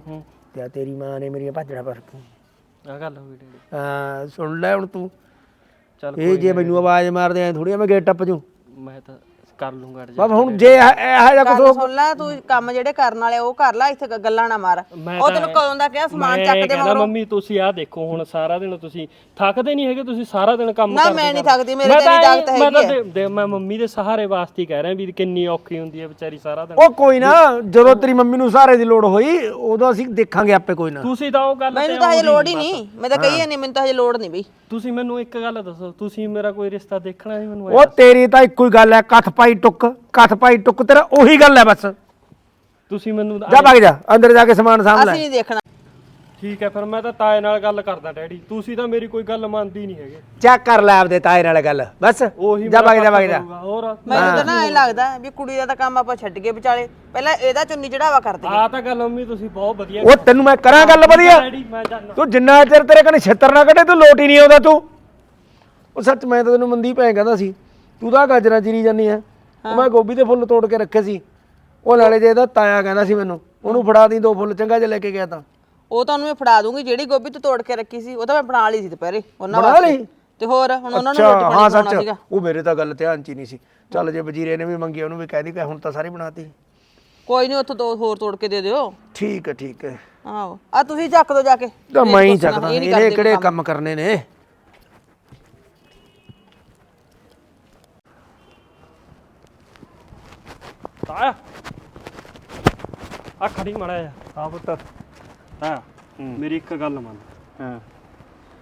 Speaker 4: ਤੇ ਤੇਰੀ ਮਾਂ ਨੇ ਮੇਰੀਆਂ ਭਾਜੜਾ ਪਰ
Speaker 6: ਆ ਗੱਲ ਹੋ ਗਈ ਡੈਡੀ।
Speaker 4: ਹਾਂ ਸੁਣ ਲੈ ਹੁਣ ਤੂੰ।
Speaker 6: ਚੱਲ
Speaker 4: ਇਹ ਜੇ ਮੈਨੂੰ ਆਵਾਜ਼ ਮਾਰਦੇ ਐ ਥੋੜੀ ਮੈਂ ਗੇਟ ਟੱਪ ਜੂ
Speaker 6: ਮੈਂ ਤਾਂ ਕਰ ਲੂੰਗਾ
Speaker 4: ਬਾਬ ਹੁਣ ਜੇ ਇਹ ਇਹੋ ਜਿਹਾ ਕੁਝ
Speaker 5: ਗੱਲ ਸੁਣ ਲੈ ਤੂੰ ਕੰਮ ਜਿਹੜੇ ਕਰਨ ਵਾਲੇ ਉਹ ਕਰ ਲੈ ਇੱਥੇ ਗੱਲਾਂ ਨਾ ਮਾਰ।
Speaker 6: ਮੈਂ
Speaker 5: ਉਹ ਤੈਨੂੰ ਕਦੋਂ ਦਾ ਕਿਹਾ ਸਮਾਨ ਚੱਕ ਦੇ
Speaker 6: ਕਹਿੰਦਾ
Speaker 5: ਮਗਰੋਂ।
Speaker 6: ਮੰਮੀ ਤੁਸੀਂ ਆਹ ਦੇਖੋ ਹੁਣ ਸਾਰਾ ਦਿਨ ਤੁਸੀਂ ਥੱਕਦੇ ਨਹੀਂ ਹੈਗੇ ਤੁਸੀਂ ਸਾਰਾ ਦਿਨ ਕੰਮ
Speaker 5: ਨਾ,
Speaker 6: ਕਰਦੇ
Speaker 5: ਮੈਂ ਨਹੀਂ। ਥੱਕਦੀ, ਮੇਰੇ ਤੇ
Speaker 6: ਤਾਂ
Speaker 5: ਤਾਕਤ
Speaker 6: ਮੈਂ ਤਾਂ
Speaker 5: ਹੈਗੀ ਹੈ।
Speaker 6: ਦੇ- ਦੇ- ਮੈਂ ਮੰਮੀ ਦੇ ਸਹਾਰੇ ਵਾਸਤੇ ਹੀ ਕਹਿ ਰਿਹਾ ਵੀ ਕਿੰਨੀ ਔਖੀ ਹੁੰਦੀ ਹੈ ਵਿਚਾਰੀ ਸਾਰਾ ਦਿਨ।
Speaker 4: ਉਹ ਕੋਈ ਨਾ ਜਦੋਂ ਤੇਰੀ ਮੰਮੀ ਨੂੰ ਸਹਾਰੇ ਦੀ ਲੋੜ ਹੋਈ ਉਦੋਂ ਅਸੀਂ ਦੇਖਾਂਗੇ ਆਪੇ ਕੋਈ ਨਾ।
Speaker 6: ਤੁਸੀਂ ਤਾਂ ਉਹ ਗੱਲ ਤੇ
Speaker 5: ਮੈਨੂੰ ਤਾਂ ਹਜੇ
Speaker 6: ਆਉਂਦੀ
Speaker 5: ਲੋੜ ਹੀ ਨਹੀਂ ਮੈਂ ਤਾਂ ਕਹੀ ਨਹੀਂ ਮੈਨੂੰ ਤਾਂ ਹਜੇ ਲੋੜ ਨਹੀਂ ਬਈ।
Speaker 6: ਤੁਸੀਂ ਮੈਨੂੰ ਇੱਕ ਗੱਲ ਦੱਸੋ ਤੁਸੀਂ ਮੇਰਾ ਕੋਈ ਰਿਸ਼ਤਾ ਦੇਖਣਾ ਨਹੀਂ ਮੈਨੂੰ
Speaker 4: ਉਹ ਤੇਰੀ ਤਾਂ ਇੱਕੋ ਹੀ ਗੱਲ ਹੈ ਕੱਥ ਪਾਈ ਟੁੱਕ ਕੱਥ ਪਾਈ ਟੁੱਕ ਤੇਰਾ ਉਹੀ ਗੱਲ ਹੈ ਬਸ।
Speaker 6: ਤੁਸੀਂ ਮੈਨੂੰ
Speaker 4: ਜਾ ਭੱਗ ਜਾ ਅੰਦਰ ਜਾ ਕੇ ਸਮਾਨ ਸਾਂਭ ਲੈ।
Speaker 5: ਅਸੀਂ ਨਹੀਂ ਦੇਖਣਾ।
Speaker 6: ਠੀਕ ਹੈ ਫਿਰ ਮੈਂ ਤਾਂ ਤਾਏ ਨਾਲ ਗੱਲ ਕਰਦਾ ਡੈਡੀ। ਤੁਸੀਂ ਤਾਂ ਮੇਰੀ ਕੋਈ ਗੱਲ ਮੰਨਦੀ ਨਹੀਂ ਹੈਗੇ।
Speaker 4: ਚੈੱਕ ਕਰ ਲੈ ਆਪਦੇ ਤਾਏ ਨਾਲ ਗੱਲ ਬਸ।
Speaker 6: ਉਹੀ
Speaker 4: ਜਾ ਭੱਗ ਜਾ ਭੱਗ ਜਾ।
Speaker 6: ਹੋਰ।
Speaker 5: ਮੈਨੂੰ ਤਾਂ ਨਾ ਐ ਲੱਗਦਾ ਵੀ ਕੁੜੀ ਦਾ ਤਾਂ ਕੰਮ ਆਪਾਂ ਛੱਡ ਕੇ ਵਿਚਾਲੇ। ਪਹਿਲਾਂ ਇਹਦਾ ਚੁੰਨੀ ਚੜਾਵਾ ਕਰਦੇ
Speaker 6: ਆ ਤਾਂ ਗੱਲ ਮੰਮੀ ਤੁਸੀਂ ਬਹੁਤ ਵਧੀਆ
Speaker 4: ਉਹ ਤੈਨੂੰ ਮੈਂ ਕਰਾਂ ਗੱਲ ਵਧੀਆ?
Speaker 6: ਡੈਡੀ ਮੈਂ ਜਾਣਾ
Speaker 4: ਤੂੰ ਜਿੰਨਾ ਚਿਰ ਤੇਰੇ ਕਨੇ ਛਿੱਤਰ ਨਾ ਕੱਢੇ ਤੂੰ ਲੋਟ ਹੀ ਨਹੀਂ ਆਉਂਦਾ ਤੂੰ। ਉਹ ਸੱਚ ਮੈਂ ਤਾਂ ਤੈਨੂੰ ਮਨਦੀਪ ਐਂ ਕਹਿੰਦਾ ਸੀ। ਤੂੰ ਤਾਂ ਗਾਜਰਾਂ ਚੀਰੀ ਜਾਂਦੀ ਆ ਉਹ ਮੈਂ ਗੋਭੀ ਦੇ ਫੁੱਲ ਤੋੜ ਕੇ ਰੱਖੇ ਸੀ। ਉਹ ਨਾਲੇ ਜੇ ਇਹਦਾ ਤਾਇਆ ਕਹਿੰਦਾ ਸੀ ਮੈਨੂੰ ਉਹਨੂੰ ਫੜਾ ਦੀ ਦੋ ਫੁੱਲ ਚੰਗਾ ਜਿਹਾ ਲੈ ਕੇ ਗਿਆ ਤਾਂ।
Speaker 5: ਉਹ ਤਾਂ ਉਹਨੂੰ ਮੈਂ ਫੜਾ ਦੂੰਗੀ ਜਿਹੜੀ ਗੋਭੀ ਤੂੰ ਤੋੜ ਕੇ ਰੱਖੀ ਸੀ ਉਹ ਤਾਂ ਮੈਂ ਬਣਾ ਲਈ ਸੀ ਦੁਪਹਿਰੇ ਉਹਨਾਂ
Speaker 4: ਬਣਾ ਲਈ?
Speaker 5: ਤੇ ਹੋਰ ਹੁਣ ਉਹਨਾਂ ਨੂੰ ਰੋਟੀ
Speaker 4: ਹਾਂ
Speaker 5: ਪਾਣੀ ਖਾਣਾ
Speaker 4: ਸੱਚ।
Speaker 5: ਸੀਗਾ।
Speaker 4: ਉਹ ਮੇਰੇ ਤਾਂ ਗੱਲ ਧਿਆਨ ਚ ਹੀ ਨਹੀਂ ਸੀ। ਚੱਲ ਜੇ ਵਜੀਰੇ ਨੇ ਵੀ ਮੰਗੀ ਉਹਨੂੰ ਵੀ ਕਹਿ ਦੀ ਕਿ ਹੁਣ ਤਾਂ ਸਾਰੀ ਬਣਾਤੀ।
Speaker 5: ਕੋਈ ਨਹੀਂ ਉੱਥੋਂ ਦੋ ਹੋਰ ਤੋੜ ਕੇ ਦੇ ਦਿਓ।
Speaker 4: ਠੀਕ ਹੈ ਠੀਕ ਹੈ।
Speaker 5: ਆਹੋ। ਆ ਤੁਸੀਂ ਚੱਕ ਦੋ ਜਾ ਕੇ।
Speaker 4: ਤਾਂ ਮੈਂ ਹੀ ਚੱਕਦਾ।
Speaker 5: ਇਹ ਨਹੀਂ
Speaker 4: ਇਹਨੇ
Speaker 5: ਕਰਦੇ
Speaker 4: ਕਿਹੜੇ।
Speaker 5: ਕੰਮ
Speaker 4: ਕਰਨੇ ਨੇ?
Speaker 6: ਤਾਇਆ ਆ ਖੜੀ ਮੜਾ ਜਾ
Speaker 3: ਹਾਂ ਪੁੱਤ।
Speaker 6: ਆ ਮੇਰੀ ਇੱਕ ਗੱਲ ਮੰਨ।
Speaker 3: ਹਾਂ।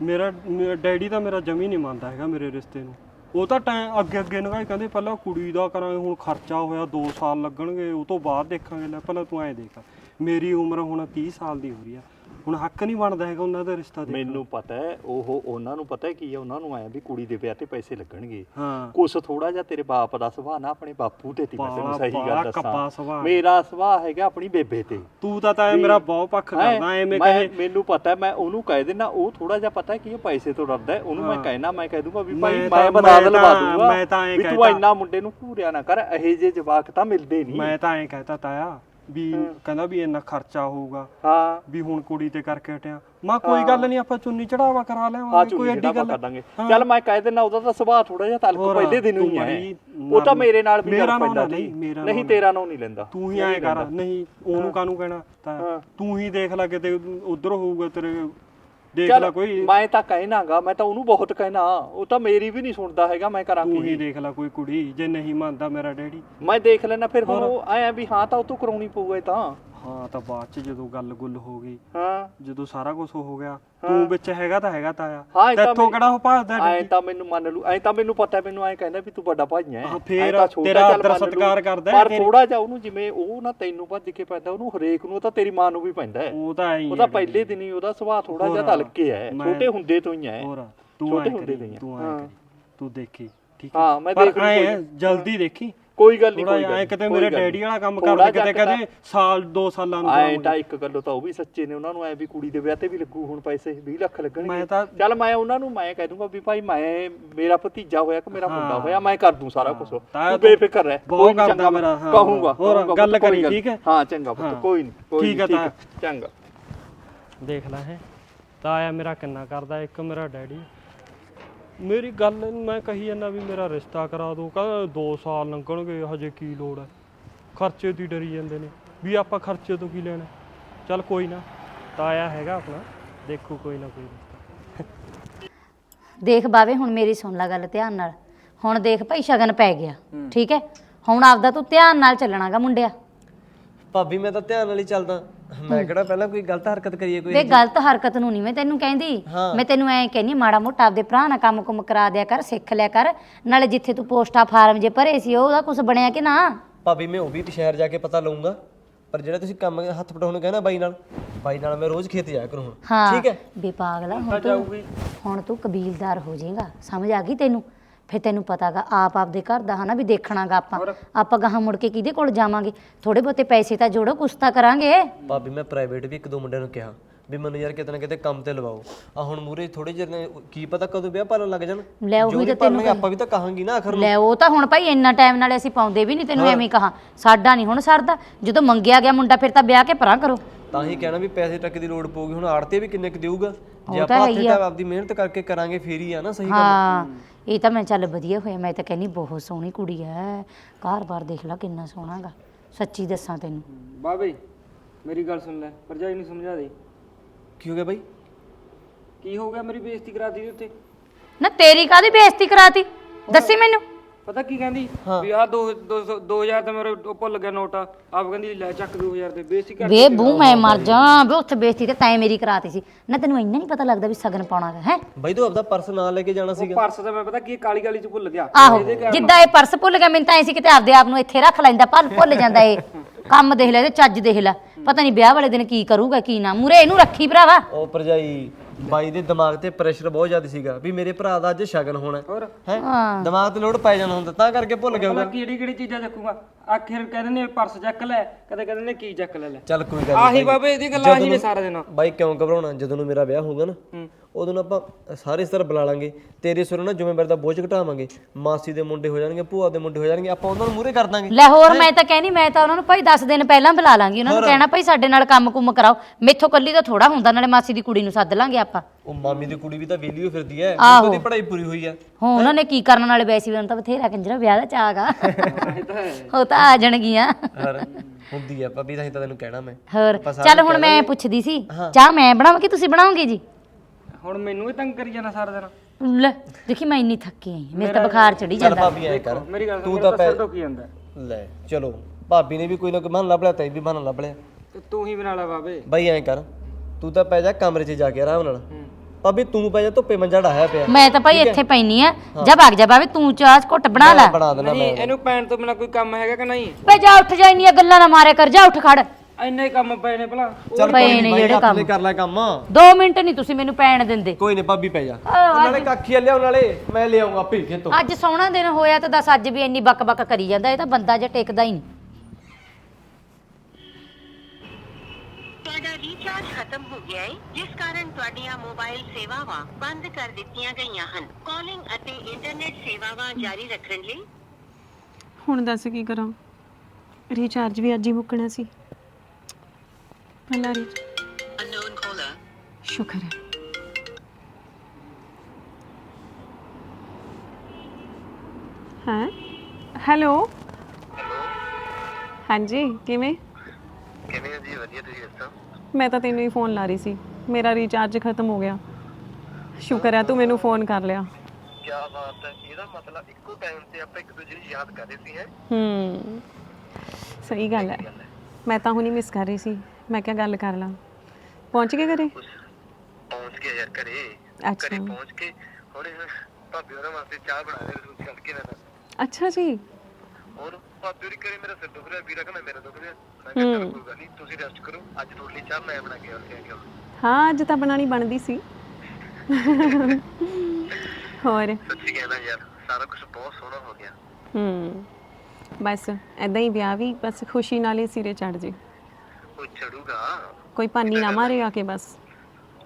Speaker 6: ਮੇਰਾ ਮੇਰਾ ਡੈਡੀ ਤਾਂ ਮੇਰਾ ਜਮੀ ਨਹੀਂ ਮੰਨਦਾ ਹੈਗਾ ਮੇਰੇ ਰਿਸ਼ਤੇ ਨੂੰ। ਉਹ ਤਾਂ ਟਾਈਮ ਅੱਗੇ ਅੱਗੇ ਨਗਾਈ ਕਹਿੰਦੇ ਪਹਿਲਾਂ ਕੁੜੀ ਦਾ ਕਰਾਂਗੇ ਹੁਣ ਖਰਚਾ ਹੋਇਆ 2 ਸਾਲ ਲੱਗਣਗੇ ਉਹ ਤੋਂ ਬਾਅਦ ਦੇਖਾਂਗੇ ਲੈ ਪਹਿਲਾਂ ਤੂੰ ਐਂ ਦੇਖ। ਮੇਰੀ ਉਮਰ ਹੁਣ 30 ਸਾਲ ਦੀ ਹੋ ਰਹੀ ਆ। ਹੁਣ ਹੱਕ ਨਹੀਂ ਬਣਦਾ ਹੈਗਾ ਉਹਨਾਂ ਦਾ ਰਿਸ਼ਤਾ ਦੇ
Speaker 3: ਮੈਨੂੰ ਪਤਾ ਹੈ ਉਹ ਉਹਨਾਂ ਨੂੰ ਪਤਾ ਹੈ ਕੀ ਹੈ ਉਹਨਾਂ ਨੂੰ ਆਇਆ ਵੀ ਕੁੜੀ ਦੇ ਵਿਆਹ ਤੇ ਪੈਸੇ ਲੱਗਣਗੇ
Speaker 6: ਹਾਂ
Speaker 3: ਕੁਛ ਥੋੜਾ ਜਿਹਾ ਤੇਰੇ ਬਾਪ ਦਾ ਸੁਭਾਅ ਨਾ ਆਪਣੇ ਬਾਪੂ ਤੇ ਤੀ ਮੈਂ ਤੈਨੂੰ ਸਹੀ ਗੱਲ ਦੱਸਾਂ। ਮੇਰਾ ਸੁਭਾਅ ਹੈਗਾ ਆਪਣੀ ਬੇਬੇ ਤੇ
Speaker 6: ਤੂੰ ਤਾਂ ਤਾਂ ਮੇਰਾ ਬਹੁਤ ਪੱਖ? ਕਰਦਾ ਐਵੇਂ ਕਹੇ
Speaker 3: ਮੈਨੂੰ ਪਤਾ ਮੈਂ ਉਹਨੂੰ ਕਹਿ ਦੇਣਾ ਉਹ ਥੋੜਾ ਜਿਹਾ ਪਤਾ ਕਿ ਉਹ ਪੈਸੇ ਤੋਂ ਡਰਦਾ ਉਹਨੂੰ ਮੈਂ। ਕਹਿਣਾ ਮੈਂ ਕਹਿ ਦੂੰਗਾ ਵੀ ਭਾਈ ਮੈਂ ਦਲਵਾ
Speaker 6: ਤਾਂ-
Speaker 3: ਦੂੰਗਾ
Speaker 6: ਮੈਂ ਤਾਂ ਐਂ
Speaker 3: ਵੀ ਤੂੰ। ਇੰਨਾ ਮੁੰਡੇ ਨੂੰ ਘੂਰਿਆ ਨਾ ਕਰ ਇਹੇ ਜੇ ਜਵਾਕ ਤਾਂ ਮਿਲਦੇ ਨਹੀਂ
Speaker 6: ਮੈਂ ਤਾਂ ਐਂ ਕਹਤਾ ਤਾਇਆ ਵੀ ਕਹਿੰਦਾ ਵੀ ਇੰਨਾ ਖਰਚਾ ਹੋਊਗਾ।
Speaker 3: ਹਾਂ।
Speaker 6: ਵੀ ਹੁਣ ਕੁੜੀ ਤੇ ਕਰਕੇ ਹਟਿਆ। ਮੈਂ ਕੋਈ ਗੱਲ ਨਹੀਂ ਆਪਾਂ ਚੁੰਨੀ ਚੜਾਵਾ ਕਰਾ
Speaker 3: ਆ
Speaker 6: ਲਿਆਵਾਂਗੇ ਕੋਈ ਐਡੀ ਗੱਲ
Speaker 3: ਕਰ ਦਾਂਗੇ। ਚੱਲ ਮੈਂ ਕਹਿ ਦੇਣਾ ਉਹਦਾ ਤਾਂ ਸੁਭਾਅ ਥੋੜਾ ਜਿਹਾ ਤਲਕ
Speaker 6: ਹੋਰ,
Speaker 3: ਪਹਿਲੇ ਦਿਨ ਹੀ
Speaker 6: ਤੂੰ
Speaker 3: ਹੈ ਉਹ ਤਾਂ ਮੇਰੇ ਨਾਲ ਵੀ
Speaker 6: ਮੇਰਾ
Speaker 3: ਗੱਲ
Speaker 6: ਨਾਂ
Speaker 3: ਪੈਂਦਾ
Speaker 6: ਨਾ ਲਈ,
Speaker 3: ਸੀ
Speaker 6: ਮੇਰਾ
Speaker 3: ਨਹੀਂ
Speaker 6: ਨਾਂ
Speaker 3: ਤੇਰਾ ਨਾਂ। ਨਹੀਂ ਲੈਂਦਾ।
Speaker 6: ਤੂੰ ਹੀ
Speaker 3: ਨਹੀਂ
Speaker 6: ਐਂ ਕਰ। ਨਹੀਂ ਉਹਨੂੰ ਕਾਹਨੂੰ ਕਹਿਣਾ? ਤਾਂ
Speaker 3: ਹਾਂ।
Speaker 6: ਤੂੰ ਹੀ ਦੇਖ ਲੈ ਕਿਤੇ ਉਧਰ ਹੋਊਗਾ ਤੇਰੇ ਦੇਖ
Speaker 3: ਚੱਲ
Speaker 6: ਲੈ ਕੋਈ।
Speaker 3: ਮੈਂ ਤਾਂ ਕਹਿਣਾਗਾ ਮੈਂ ਤਾਂ ਉਹਨੂੰ ਬਹੁਤ ਕਹਿਣਾ। ਉਹ ਤਾਂ ਮੇਰੀ ਵੀ ਨਹੀਂ ਸੁਣਦਾ ਹੈਗਾ ਮੈਂ ਕਰਾਂ
Speaker 6: ਤੂੰ ਹੀ
Speaker 3: ਕੀ
Speaker 6: ਦੇਖ ਲੈ ਕੋਈ ਕੁੜੀ ਜੇ ਨਹੀਂ ਮੰਨਦਾ ਮੇਰਾ ਡੈਡੀ।
Speaker 3: ਮੈਂ ਦੇਖ ਲੈਣਾ ਫਿਰ ਹੁਣ ਉਹ ਆਇਆ ਵੀ ਹਾਂ ਤਾਂ ਉਹ ਤੋਂ ਕਰਾਉਣੀ ਪਊਗਾ ਇਹ ਤਾਂ।
Speaker 6: ਹਾਂ ਤਾਂ ਬਾਅਦ ਚ ਜਦੋਂ ਗੱਲ ਗੁੱਲ ਹੋ ਗਈ
Speaker 3: ਹਾਂ।
Speaker 6: ਜਦੋਂ ਸਾਰਾ ਕੁਝ ਹੋ ਗਿਆ ਤੂੰ ਵਿੱਚ ਹੈਗਾ ਤਾਂ ਹੈਗਾ ਤਾਇਆ।
Speaker 3: ਹਾਂ, ਇਹ ਤਾਂ
Speaker 6: ਤੇਥੋਂ ਕਿਹੜਾ ਉਹ ਭਾਜਦਾ
Speaker 3: ਐ ਤਾਂ ਮੈਨੂੰ ਮੰਨ ਲੂ ਐ ਤਾਂ ਮੈਨੂੰ ਪਤਾ ਮੈਨੂੰ ਐ ਕਹਿੰਦਾ ਵੀ ਤੂੰ ਵੱਡਾ ਭਾਈ ਐ।
Speaker 6: ਹਾਂ,
Speaker 3: ਐਂ
Speaker 6: ਫੇਰ ਤੇਰਾ ਆਦਰ ਸਤਿਕਾਰ ਕਰਦਾ ਹੈ,
Speaker 3: ਪਰ
Speaker 6: ਤੇਰੀ-
Speaker 3: ਥੋੜਾ ਜਿਹਾ ਉਹਨੂੰ ਜਿਵੇਂ ਉਹ ਨਾ ਤੈਨੂੰ ਭੱਜ ਕੇ ਪੈਂਦਾ ਉਹਨੂੰ ਹਰੇਕ ਨੂੰ ਉਹ ਤਾਂ ਤੇਰੀ ਮਾਂ ਨੂੰ ਵੀ ਪੈਂਦਾ ਹੈ।
Speaker 6: ਉਹ ਤਾਂ ਐਂ ਹੀ
Speaker 3: ਉਹਦਾ
Speaker 6: ਹੈ।
Speaker 3: ਪਹਿਲੇ ਦਿਨ ਹੀ ਉਹਦਾ ਸੁਭਾਅ ਥੋੜਾ ਜਿਹਾ
Speaker 6: ਹੋਰ,
Speaker 3: ਤਲਕੇ ਹੈ
Speaker 6: ਮੈਂ-
Speaker 3: ਛੋਟੇ ਹੁੰਦੇ ਤੋਂ ਹੀ ਹੈ।
Speaker 6: ਹੋਰ ਤੂੰ
Speaker 3: ਛੋਟੇ
Speaker 6: ਐਂ
Speaker 3: ਹੁੰਦੇ
Speaker 6: ਕਰੀ, ਤੂੰ
Speaker 3: ਹਾਂ।
Speaker 6: ਐਂ ਕਰੀ, ਤੂੰ ਦੇਖੀ ਠੀਕ
Speaker 3: ਹਾਂ, ਮੈਂ
Speaker 6: ਪਰ
Speaker 3: ਦੇਖ ਲੂ
Speaker 6: ਐਂ
Speaker 3: ਕੋਈ
Speaker 6: ਹੈ, ਜਲਦੀ ਦੇਖੀ।
Speaker 3: ਕੋਈ ਗੱਲ ਨਹੀਂ ਕੋਈ ਗੱਲ
Speaker 6: ਐ ਕਿਤੇ ਮੇਰੇ। ਡੈਡੀ ਵਾਲਾ ਕੰਮ ਕਰਦੇ ਕਿਤੇ ਕਹਿੰਦੇ ਸਾਲ 2 ਸਾਲਾਂ ਨੂੰ
Speaker 3: ਐ। ਤਾਂ ਇੱਕ ਗੱਲੋਂ ਤਾਂ ਉਹ ਵੀ ਸੱਚੇ ਨੇ ਉਹਨਾਂ ਨੂੰ ਐ ਵੀ ਕੁੜੀ ਦੇ ਵਿਆਹ ਤੇ ਵੀ ਲੱਗੂ ਹੁਣ ਪੈਸੇ 20 ਲੱਖ ਲੱਗਣਗੇ
Speaker 6: ਮੈਂ ਤਾਂ-
Speaker 3: ਚੱਲ ਮੈਂ ਉਹਨਾਂ ਨੂੰ ਮੈਂ ਕਹਿ ਦੂੰਗਾ ਵੀ ਭਾਈ ਮੈਂ ਮੇਰਾ ਭਤੀਜਾ ਹੋਇਆ ਕਿ ਮੇਰਾ ਮੁੰਡਾ। ਹੋਇਆ ਮੈਂ ਕਰ ਦੂੰ ਸਾਰਾ ਕੁਝ
Speaker 6: ਤਾਂ
Speaker 3: ਬੇਫਿਕਰ ਰਹਿ
Speaker 6: ਬਹੁਤ ਕਰਦਾ
Speaker 3: ਚੰਗਾ
Speaker 6: ਮੇਰਾ, ਹਾਂ,
Speaker 3: ਕਹੂੰਗਾ
Speaker 6: ਹੋਰ, ਗੱਲ
Speaker 3: ਕੋਈ
Speaker 6: ਕਰੀ, ਠੀਕ ਹੈ?
Speaker 3: ਹਾਂ ਚੰਗਾ ਪੁੱਤ। ਕੋਈ ਨਹੀਂ ਕੋਈ
Speaker 6: ਠੀਕ ਤਾਂ।
Speaker 3: ਹੈ ਚੰਗਾ
Speaker 6: ਦੇਖ ਲੈ ਹੈ ਤਾਂ ਆਇਆ ਮੇਰਾ ਕਿੰਨਾ ਕਰਦਾ ਇੱਕ ਮੇਰਾ ਡੈਡੀ ਮੇਰੀ ਗੱਲ ਮੈਂ ਕਹੀ ਜਾਂਦਾ ਵੀ ਮੇਰਾ ਰਿਸ਼ਤਾ ਕਰਾ ਦੋ ਕਹਿੰਦਾ 2 ਸਾਲ ਲੰਘਣਗੇ ਹਜੇ ਕੀ ਲੋੜ ਹੈ? ਖਰਚੇ ਦੀ ਡਰੀ ਜਾਂਦੇ ਨੇ ਵੀ ਆਪਾਂ ਖਰਚੇ ਤੋਂ ਕੀ ਲੈਣਾ? ਚੱਲ ਕੋਈ ਨਾ ਤਾਂ ਆਇਆ ਹੈਗਾ ਆਪਣਾ ਦੇਖੋ ਕੋਈ ਨਾ ਕੋਈ ਰਿਸ਼ਤਾ।
Speaker 1: ਦੇਖ ਬਾਵੇ ਹੁਣ ਮੇਰੀ ਸੁਣ ਲੈ ਗੱਲ ਧਿਆਨ ਨਾਲ। ਹੁਣ ਦੇਖ ਭਾਈ ਸ਼ਗਨ ਪੈ ਗਿਆ ਠੀਕ ਹੈ? ਹੁਣ ਆਪਦਾ ਤੂੰ ਧਿਆਨ ਨਾਲ ਚੱਲਣਾਗਾ ਮੁੰਡਿਆ।
Speaker 7: ਭਾਬੀ ਮੈਂ ਤਾਂ ਧਿਆਨ ਨਾਲ ਹੀ ਚੱਲਦਾ। ਮੈਂ ਕਿਹੜਾ ਪਹਿਲਾਂ ਕੋਈ ਗਲਤ ਹਰਕਤ ਕਰੀਏ ਕੋਈ
Speaker 1: ਵੇ ਗਲਤ ਹਰਕਤ ਨੂੰ ਨਹੀਂ ਮੈਂ ਤੈਨੂੰ ਕਹਿੰਦੀ। ਮੈਂ ਤੈਨੂੰ ਐਂ ਕਹਿੰਨੀ ਮਾੜਾ ਮੋਟਾ ਆਪਦੇ ਭਰਾ ਨਾਲ ਕੰਮ ਕੁਮ ਕਰਾ ਦਿਆ ਕਰ ਸਿੱਖ ਲਿਆ ਕਰ। ਨਾਲੇ ਜਿੱਥੇ ਤੂੰ ਪੋਸਟਾ ਫਾਰਮ ਜੇ ਭਰੇ ਸੀ ਉਹਦਾ ਕੁਝ ਬਣਿਆ ਕਿ ਨਾ?
Speaker 7: ਭਾਬੀ ਮੈਂ ਉਹ ਵੀ ਸ਼ਹਿਰ ਜਾ ਕੇ ਪਤਾ ਲਊਂਗਾ। ਪਰ ਜਿਹੜਾ ਤੁਸੀਂ ਕੰਮ ਹੱਥ ਪਟਾਉਣ ਨੂੰ ਕਹਿਣਾ ਬਾਈ ਨਾਲ ਬਾਈ ਨਾਲ ਮੈਂ ਰੋਜ਼ ਖੇਤ ਜਾਇਆ ਕਰੂੰ ਹੁਣ
Speaker 1: ਹਾਂ
Speaker 7: ਠੀਕ ਹੈ?
Speaker 1: ਬੇ ਪਾਗਲਾ ਹੁਣ ਤੂੰ। ਹੁਣ ਤੂੰ ਕਬੀਲਦਾਰ ਹੋ ਜਾਏਗਾ। ਸਮਝ ਆ ਗਈ ਤੈਨੂੰ? ਫਿਰ ਤੈਨੂੰ ਪਤਾਗਾ ਆਪ ਆਪਦੇ ਘਰ ਦਾ ਹਨਾ ਵੀ ਦੇਖਣਾਗਾ ਆਪਾਂ। ਆਪਾਂ ਗਾਹਾਂ ਮੁੜ ਕੇ ਕਿਹਦੇ ਕੋਲ ਜਾਵਾਂਗੇ? ਥੋੜੇ ਬਹੁਤੇ ਪੈਸੇ ਤਾਂ ਜੋੜੋ ਕੁਛ ਤਾਂ ਕਰਾਂਗੇ।
Speaker 7: ਭਾਬੀ ਮੈਂ ਪ੍ਰਾਈਵੇਟ ਵੀ ਇੱਕ ਦੋ ਮੁੰਡਿਆਂ ਨੂੰ ਕਿਹਾ ਵੀ ਮੈਨੂੰ ਯਾਰ ਕਿਤੇ ਨਾ ਕਿਤੇ ਕੰਮ ਤੇ ਲਵਾਓ। ਆ ਹੁਣ ਮੂਰੇ ਥੋੜੇ ਜਿਹੇ ਨੇ ਕੀ ਪਤਾ ਕਦੋਂ ਵਿਆਹ ਪਾਲਣ ਲੱਗ ਜਾਣ।
Speaker 1: ਲੈ ਉਹੀ ਤਾਂ ਤੈਨੂੰ
Speaker 7: ਪਾਲਾਂਗੇ ਆਪਾਂ ਵੀ ਤਾਂ ਕਹਾਂਗੀ ਨਾ ਆਖਰ ਨੂੰ।
Speaker 1: ਲੈ ਉਹ ਤਾਂ ਹੁਣ ਭਾਈ ਇੰਨਾ ਟਾਈਮ ਨਾਲੇ ਅਸੀਂ ਪਾਉਂਦੇ ਵੀ ਨਹੀਂ ਤੈਨੂੰ ਐਵੇਂ ਕਹਾ। ਸਾਡਾ ਨਹੀਂ ਹੁਣ ਸਰਦਾ। ਜਦੋਂ ਮੰਗਿਆ ਗਿਆ ਮੁੰਡਾ ਫਿਰ ਤਾਂ ਵਿਆਹ ਕੇ ਪਰਾਂ ਕਰੋ।
Speaker 7: ਤਾਂ ਹੀ ਕਹਿਣਾ ਵੀ ਪੈਸੇ ਟੱਕ ਦੀ ਲੋੜ ਪਊਗੀ ਹੁਣ ਆੜਤੇ ਵੀ ਕਿੰਨੇ ਕੁ ਦੇਊਗਾ। ਜੇ ਆਪਾਂ ਹੱਥੇ। ਤਾਂ ਆਪਦੀ ਮਿਹਨਤ ਕਰਕੇ ਕਰਾਂਗੇ ਫੇਰ ਹੀ ਆ ਨਾ ਸਹੀ ਗੱਲ
Speaker 1: ਹਾਂ। ਇਹ ਤਾਂ ਮੈਂ ਚੱਲ ਵਧੀਆ ਹੋਇਆ ਮੈਂ ਤਾਂ ਕਹਿੰਨੀ ਬਹੁਤ ਸੋਹਣੀ ਕੁੜੀ ਐ। ਘਰ-ਬਾਰ ਦੇਖ ਲੈ ਕਿੰਨਾ ਸੋਹਣਾਗਾ ਸੱਚੀ ਦੱਸਾਂ ਤੈਨੂੰ।
Speaker 2: ਬਾਬੇ ਮੇਰੀ ਗੱਲ ਸੁਣ ਲੈ ਭਰਜਾਈ ਨੂੰ ਸਮਝਾ ਦੇ।
Speaker 7: ਕੀ ਹੋ ਗਿਆ ਬਾਈ?
Speaker 2: ਕੀ ਹੋ ਗਿਆ ਮੇਰੀ ਬੇਇੱਜ਼ਤੀ ਕਰਾ ਦਿੱਤੀ ਉੱਤੇ?
Speaker 1: ਨਾ ਤੇਰੀ ਕਾਦੀ ਬੇਇੱਜ਼ਤੀ ਕਰਾਤੀ? ਦੱਸੀ ਮੈਨੂੰ।
Speaker 2: ਪਤਾ ਕੀ ਕਹਿੰਦੀ? ਵੀ ਆਹ 2 2000 ਤਾਂ ਮੇਰੇ ਉਹ ਭੁੱਲ ਗਿਆ ਨੋਟ। ਆਪ ਕਹਿੰਦੀ ਲੈ ਚੱਕ 2000 ਦੇ ਕਰ
Speaker 1: ਵੇ ਬੂ ਮੈਂ ਮਰ ਜਾ। ਵੇ ਉੱਥੇ ਬੇਇੱਜ਼ਤੀ ਤੇ ਤੈਂ ਮੇਰੀ ਕਰਾਤੀ ਸੀ। ਨਾ ਤੈਨੂੰ ਇੰਨਾ ਨਹੀਂ ਪਤਾ ਲੱਗਦਾ ਵੀ ਸਗਨ ਪਾਉਣਾ ਹੈ?
Speaker 7: ਬਾਈ ਤੂੰ ਆਪਦਾ ਪਰਸ ਨਾਲ ਲੈ ਕੇ ਜਾਣਾ ਸੀਗਾ।
Speaker 2: ਪਰਸ ਤਾਂ ਮੈਂ ਪਤਾ ਕੀ ਕਾਲੀ ਕਾਲੀ ਚ ਭੁੱਲ ਗਿਆ।
Speaker 1: ਆਹੋ ਜਿੱਦਾਂ ਇਹ ਪਰਸ ਭੁੱਲ ਗਿਆ ਮੈਨੂੰ ਤਾਂ ਐ ਸੀ ਕਿਤੇ ਆਪਦੇ ਆਪ ਨੂੰ ਇੱਥੇ ਰੱਖ ਲੈਂਦਾ ਭੱਲ ਭੁੱਲ ਜਾਂਦਾ ਇਹ। ਕੰਮ ਦੇਖ ਲੈ ਤੇ ਚੱਜ ਦੇਖ ਲੈ। ਪਤਾ ਨਹੀਂ ਵਿਆਹ ਵਾਲੇ ਦਿਨ ਕੀ ਕਰੂਗਾ ਕੀ ਨਾ। ਮੂਰੇ ਇਹਨੂੰ ਰੱਖੀ ਭਰਾਵਾ।
Speaker 7: ਉਹ ਭਰਜਾਈ ਬਾਈ ਦੇ ਦਿਮਾਗ ਤੇ ਪ੍ਰੈਸ਼ਰ ਬਹੁਤ ਜ਼ਿਆਦਾ ਸੀਗਾ ਵੀ ਮੇਰੇ ਭਰਾ ਦਾ ਅੱਜ ਸ਼ਗਨ ਹੋਣਾ ਹੈ। ਦਿਮਾਗ ਤੇ ਲੋਡ ਪੈ ਜਾਣਾ ਹੁੰਦਾ ਤਾਂ ਕਰਕੇ ਭੁੱਲ ਗਿਆ ਹੋਊਗਾ
Speaker 2: ਕਿਹੜੀ ਕਿਹੜੀ ਚੀਜ਼ਾਂ ਚੱਕੂਗਾ? ਆਖਿਰ ਕਹਿੰਦੇ ਨੇ ਪਰਸ ਚੱਕ ਲੈ ਕਦੇ ਕਹਿੰਦੇ ਨੇ ਕੀ ਚੱਕ ਲੈ ਲੈ।
Speaker 7: ਚੱਲ ਕੋਈ ਗੱਲ
Speaker 2: ਆਹੀ
Speaker 7: ਨਹੀਂ।
Speaker 2: ਬਾਬੇ ਇਹਦੀ ਗੱਲਾਂ ਆਹੀ ਨੇ ਸਾਰਾ ਦਿਨ।
Speaker 7: ਬਾਈ ਕਿਉਂ ਘਬਰਾਉਣਾ? ਜਦੋਂ ਨੂੰ ਮੇਰਾ ਵਿਆਹ ਹੋਊਗਾ ਨਾ ਉਦੋਂ ਨੂੰ ਆਪਾਂ ਸਾਰੇ ਸਰ ਬੁਲਾ ਲਾਂਗੇ। ਤੇਰੇ ਸਿਰੋਂ ਨਾ ਜ਼ਿੰਮੇਵਾਰੀ ਦਾ ਬੋਝ ਘਟਾਵਾਂਗੇ। ਮਾਸੀ ਦੇ ਮੁੰਡੇ ਹੋ ਜਾਣਗੇ ਭੂਆ ਦੇ ਮੁੰਡੇ ਹੋ ਜਾਣਗੇ ਆਪਾਂ ਉਹਨਾਂ ਨੂੰ ਮੂਰੇ ਕਰ ਦਾਂਗੇ।
Speaker 1: ਲੈ ਹੋਰ ਮੈਂ ਤਾਂ ਕਹਿਨੀ ਮੈਂ ਤਾਂ ਉਹਨਾਂ ਨੂੰ ਭਾਈ 10 ਦਿਨ ਪਹਿਲਾਂ ਬੁਲਾ ਲਾਂਗੀ। ਉਹਨਾਂ ਨੂੰ ਕਹਿਣਾ ਭਾਈ ਸਾਡੇ ਨਾਲ ਕੰਮ ਕੁੰਮ ਕਰਾਓ। ਮੈਥੋਂ ਕੱਲੀ ਤਾਂ ਥੋੜਾ ਹੁੰਦਾ ਨਾਲੇ ਮਾਸੀ ਦੀ ਕੁੜੀ ਨੂੰ ਸੱਦ ਲਾਂਗੇ ਆਪਾਂ।
Speaker 7: ਉਹ ਮਾਮੀ ਦੀ ਕੁੜੀ ਵੀ ਤਾਂ ਵਿਹਲੀ ਹੋ ਫਿਰਦੀ ਐ।
Speaker 1: ਆਹੋ।
Speaker 7: ਉਹਦੀ ਪੜ੍ਹਾਈ ਪੂਰੀ ਹੋਈ ਆ
Speaker 1: ਹੁਣ ਉਹਨਾਂ ਨੇ ਕੀ ਕਰਨ ਵਾਲੇ ਵੈਸੀ ਵੀ ਉਹਨਾਂ ਤਾਂ ਬਥੇਰਾ ਕੰਜਰਾ ਵਿਆਹ ਦਾ ਚਾਹਗਾ ਉਹ ਤਾਂ ਆ ਜਾਣਗੀਆਂ।
Speaker 7: ਹਰ ਹੁੰਦੀ ਆ ਭਾਬੀ ਤਾਂ ਹੀ ਤਾਂ ਤੈਨੂੰ ਕਹਿਣਾ ਮੈਂ।
Speaker 1: ਹੋਰ ਚੱਲ ਹੁਣ ਮੈਂ। ਪੁੱਛਦੀ ਸੀ ਚਾਹ ਮੈਂ ਬਣਾਵਾਂ ਕਿ ਤੁਸੀਂ ਬਣਾਓਗੇ ਜੀ?
Speaker 2: ਹੁਣ ਮੈਨੂੰ ਹੀ ਤੰਗ ਕਰੀ ਜਾਣਾ ਸਾਰਾ ਦਿਨ।
Speaker 1: ਲੈ ਦੇਖੀ ਮੈਂ ਇੰਨੀ ਥੱਕੀ ਆਈ ਮੇਰੇ ਤਾਂ ਬੁਖਾਰ ਚੜੀ
Speaker 7: ਚੱਲ
Speaker 1: ਜਾਂਦਾ।
Speaker 7: ਭਾਬੀ ਐ ਕਰ।
Speaker 2: ਮੇਰੀ ਗੱਲ
Speaker 7: ਤੂੰ
Speaker 2: ਸੁਣ
Speaker 7: ਤਾਂ
Speaker 2: ਤਾਂ
Speaker 7: ਪੈ
Speaker 2: ਸਿਰ ਤੋਂ ਕੀ ਜਾਂਦਾ।
Speaker 7: ਲੈ ਚਲੋ ਭਾਬੀ ਨੇ ਵੀ ਕੋਈ ਨਾ ਕੋਈ ਬਹਾਨਾ ਲੱਭ ਲਿਆ ਤੈਂ ਵੀ ਬਹਾਨਾ ਲੱਭ ਲਿਆ।
Speaker 2: ਤੇ ਤੂੰ ਹੀ ਬਣਾ ਲਾ ਬਾਬੇ।
Speaker 7: ਬਾਈ ਐਂ ਕਰ ਤੂੰ ਤਾਂ ਪੈ ਜਾ ਕਮਰੇ 'ਚ ਜਾ ਕੇ ਆਰਾਮ ਨਾਲ। ਭਾਬੀ ਤੂੰ ਪੈ ਜਾ ਧੁੱਪੇ ਮੰਜਾ ਢਾਇਆ ਪਿਆ।
Speaker 1: ਮੈਂ ਤਾਂ ਭਾਈ ਇੱਥੇ ਪੈਣੀ ਆ ਜਾ ਭੱਗ ਜਾ ਬਾਵੇ ਤੂੰ ਚਾਹ ਘੁੱਟ ਬਣਾ ਲੈ।
Speaker 7: ਬਣਾ ਦੇਣਾ
Speaker 2: ਨਹੀਂ
Speaker 7: ਮੈਂ।
Speaker 2: ਇਹਨੂੰ ਪੈਣ ਤੋਂ ਬਿਨਾ ਕੋਈ ਕੰਮ ਹੈਗਾ ਕਿ ਨਹੀਂ?
Speaker 1: ਵੇ ਜਾ ਉੱਠ ਜਾ ਇੰਨੀਆਂ ਗੱਲਾਂ ਨਾ ਮਾਰਿਆ ਕਰ। ਜਾ ਉੱਠ ਖੜ।
Speaker 2: ਇੰਨੇ ਕੰਮ ਪਏ ਨੇ ਭਲਾ।
Speaker 7: ਚੱਲ
Speaker 1: ਪਏ
Speaker 7: ਕੋਈ
Speaker 1: ਨੇ
Speaker 7: ਬਾਈ
Speaker 1: ਜਿਹੜੇ
Speaker 7: ਹੱਥ
Speaker 1: ਕੰਮ।
Speaker 7: ਲੈ ਕਰ ਲੈ ਕੰਮ।
Speaker 1: 2 ਮਿੰਟ ਨਹੀਂ ਤੁਸੀਂ ਮੈਨੂੰ ਪੈਣ ਦਿੰਦੇ।
Speaker 7: ਕੋਈ ਨਹੀਂ ਭਾਬੀ ਪੈ ਜਾ। ਉਹ ਨਾਲੇ ਕਾਖੀ ਲਿਆਉਣ ਨਾਲੇ ਮੈਂ ਲਿਆਉਂਗਾ ਆਪੇ ਖੇਤੋਂ
Speaker 1: ਅੱਜ ਸੋਹਣਾ ਦਿਨ ਹੋਇਆ ਤਾਂ ਦੱਸ ਅੱਜ ਵੀ ਇੰਨੀ ਬੱਕ ਬੱਕ ਕਰੀ ਜਾਂਦਾ ਇਹ ਤਾਂ ਬੰਦਾ ਜਿਹਾ ਟਿਕਦਾ ਹੀ ਨਹੀਂ
Speaker 8: ਤੁਹਾਡਾ ਰੀਚਾਰਜ ਖਤਮ ਹੋ ਗਿਆ ਹੈ ਜਿਸ ਕਾਰਨ ਤੁਹਾਡੀਆਂ ਮੋਬਾਈਲ ਸੇਵਾਵਾਂ ਬੰਦ ਕਰ ਦਿੱਤੀਆਂ ਗਈਆਂ ਹਨ। ਕਾਲਿੰਗ ਅਤੇ ਇੰਟਰਨੈਟ ਸੇਵਾਵਾਂ ਜਾਰੀ ਰੱਖਣ ਲਈ?
Speaker 9: ਹੁਣ ਦੱਸ ਕੀ ਕਰਾਂ? ਰੀਚਾਰਜ ਵੀ ਅੱਜ ਹੀ ਮੁੱਕਣਾ ਸੀ। ਹੈ ਹੈਲੋ ਹੈਲੋ ਹਾਂਜੀ ਕਿਵੇਂ
Speaker 10: ਕਿਵੇਂ ਹੋ ਜੀ ਵਧੀਆ ਤੁਸੀਂ ਦੱਸੋ
Speaker 9: ਮੈਂ ਤਾਂ ਤੈਨੂੰ ਹੀ ਫੋਨ ਲਾ ਰਹੀ ਸੀ ਮੇਰਾ ਰੀਚਾਰਜ ਖਤਮ ਹੋ ਗਿਆ ਸ਼ੁਕਰ ਹੈ ਤੂੰ ਮੈਨੂੰ ਫੋਨ ਕਰ ਲਿਆ
Speaker 10: ਕੀ ਬਾਤ ਹੈ ਇਹਦਾ ਮਤਲਬ ਇੱਕੋ ਟਾਈਮ ਤੇ ਆਪਾਂ ਇੱਕ ਦੂਜੇ ਨੂੰ ਯਾਦ ਕਰ ਰਹੇ ਸੀ ਹੈ
Speaker 9: ਹੂੰ ਸਹੀ ਗੱਲ ਹੈ ਮੈਂ ਤਾਂ ਹੁਣੀ ਮਿਸ ਕਰ ਰਹੀ ਸੀ। ਮੈਂ ਕਿਹਾ ਗੱਲ ਕਰ ਲਾਂ। ਪਹੁੰਚ ਗਏ ਘਰੇ?
Speaker 10: ਪਹੁੰਚ ਗਿਆ ਯਾਰ ਘਰੇ।
Speaker 9: ਅੱਛਾ।
Speaker 10: ਘਰੇ ਪਹੁੰਚ ਕੇ ਹੁਣੇ ਭਾਬੀ ਉਹਨਾਂ ਵਾਸਤੇ ਚਾਹ ਬਣਾ ਦੇ ਰਸੂਲ ਛੱਡ ਕੇ ਨਾ
Speaker 9: ਅੱਛਾ ਜੀ।
Speaker 10: ਹੋਰ ਭਾਬੀ ਹੋਰੀ ਕਰੇ ਮੇਰਾ ਸਿਰ ਦੁਖ ਰਿਹਾ ਵੀਰਾ ਕਹਿੰਦਾ ਮੇਰਾ ਦੁਖ ਰਿਹਾ। ਮੈਂ ਕਿਹਾ ਚਲੋ ਕੋਈ ਗੱਲ ਨਹੀਂ ਤੁਸੀਂ ਰੈਸਟ ਕਰੋ। ਅੱਜ ਤੁਹਾਡੇ ਲਈ ਚਾਹ ਮੈਂ ਬਣਾ ਕੇ ਆ ਕੇ ਕਿਉਂ?
Speaker 9: ਹਾਂ ਅੱਜ ਤਾਂ ਬਣਾਣੀ ਬਣਦੀ ਸੀ। ਹੋਰ?
Speaker 10: ਸੱਚੀ ਕਹਿਣਾ ਯਾਰ ਸਾਰਾ ਕੁਝ ਬਹੁਤ ਸੋਹਣਾ ਹੋ ਗਿਆ।
Speaker 9: ਹੂੰ। ਬਸ ਐਦਾਂ ਹੀ ਵਿਆਹ ਵੀ ਬਸ ਖੁਸ਼ੀ ਨਾਲ ਹੀ ਸਿਰੇ ਚੜ ਜੇ।
Speaker 10: ਉਹ ਚੜੂਗਾ?
Speaker 9: ਕੋਈ ਪਾਨੀ ਨਾ ਮਾਰੇ ਆ ਕੇ ਬਸ।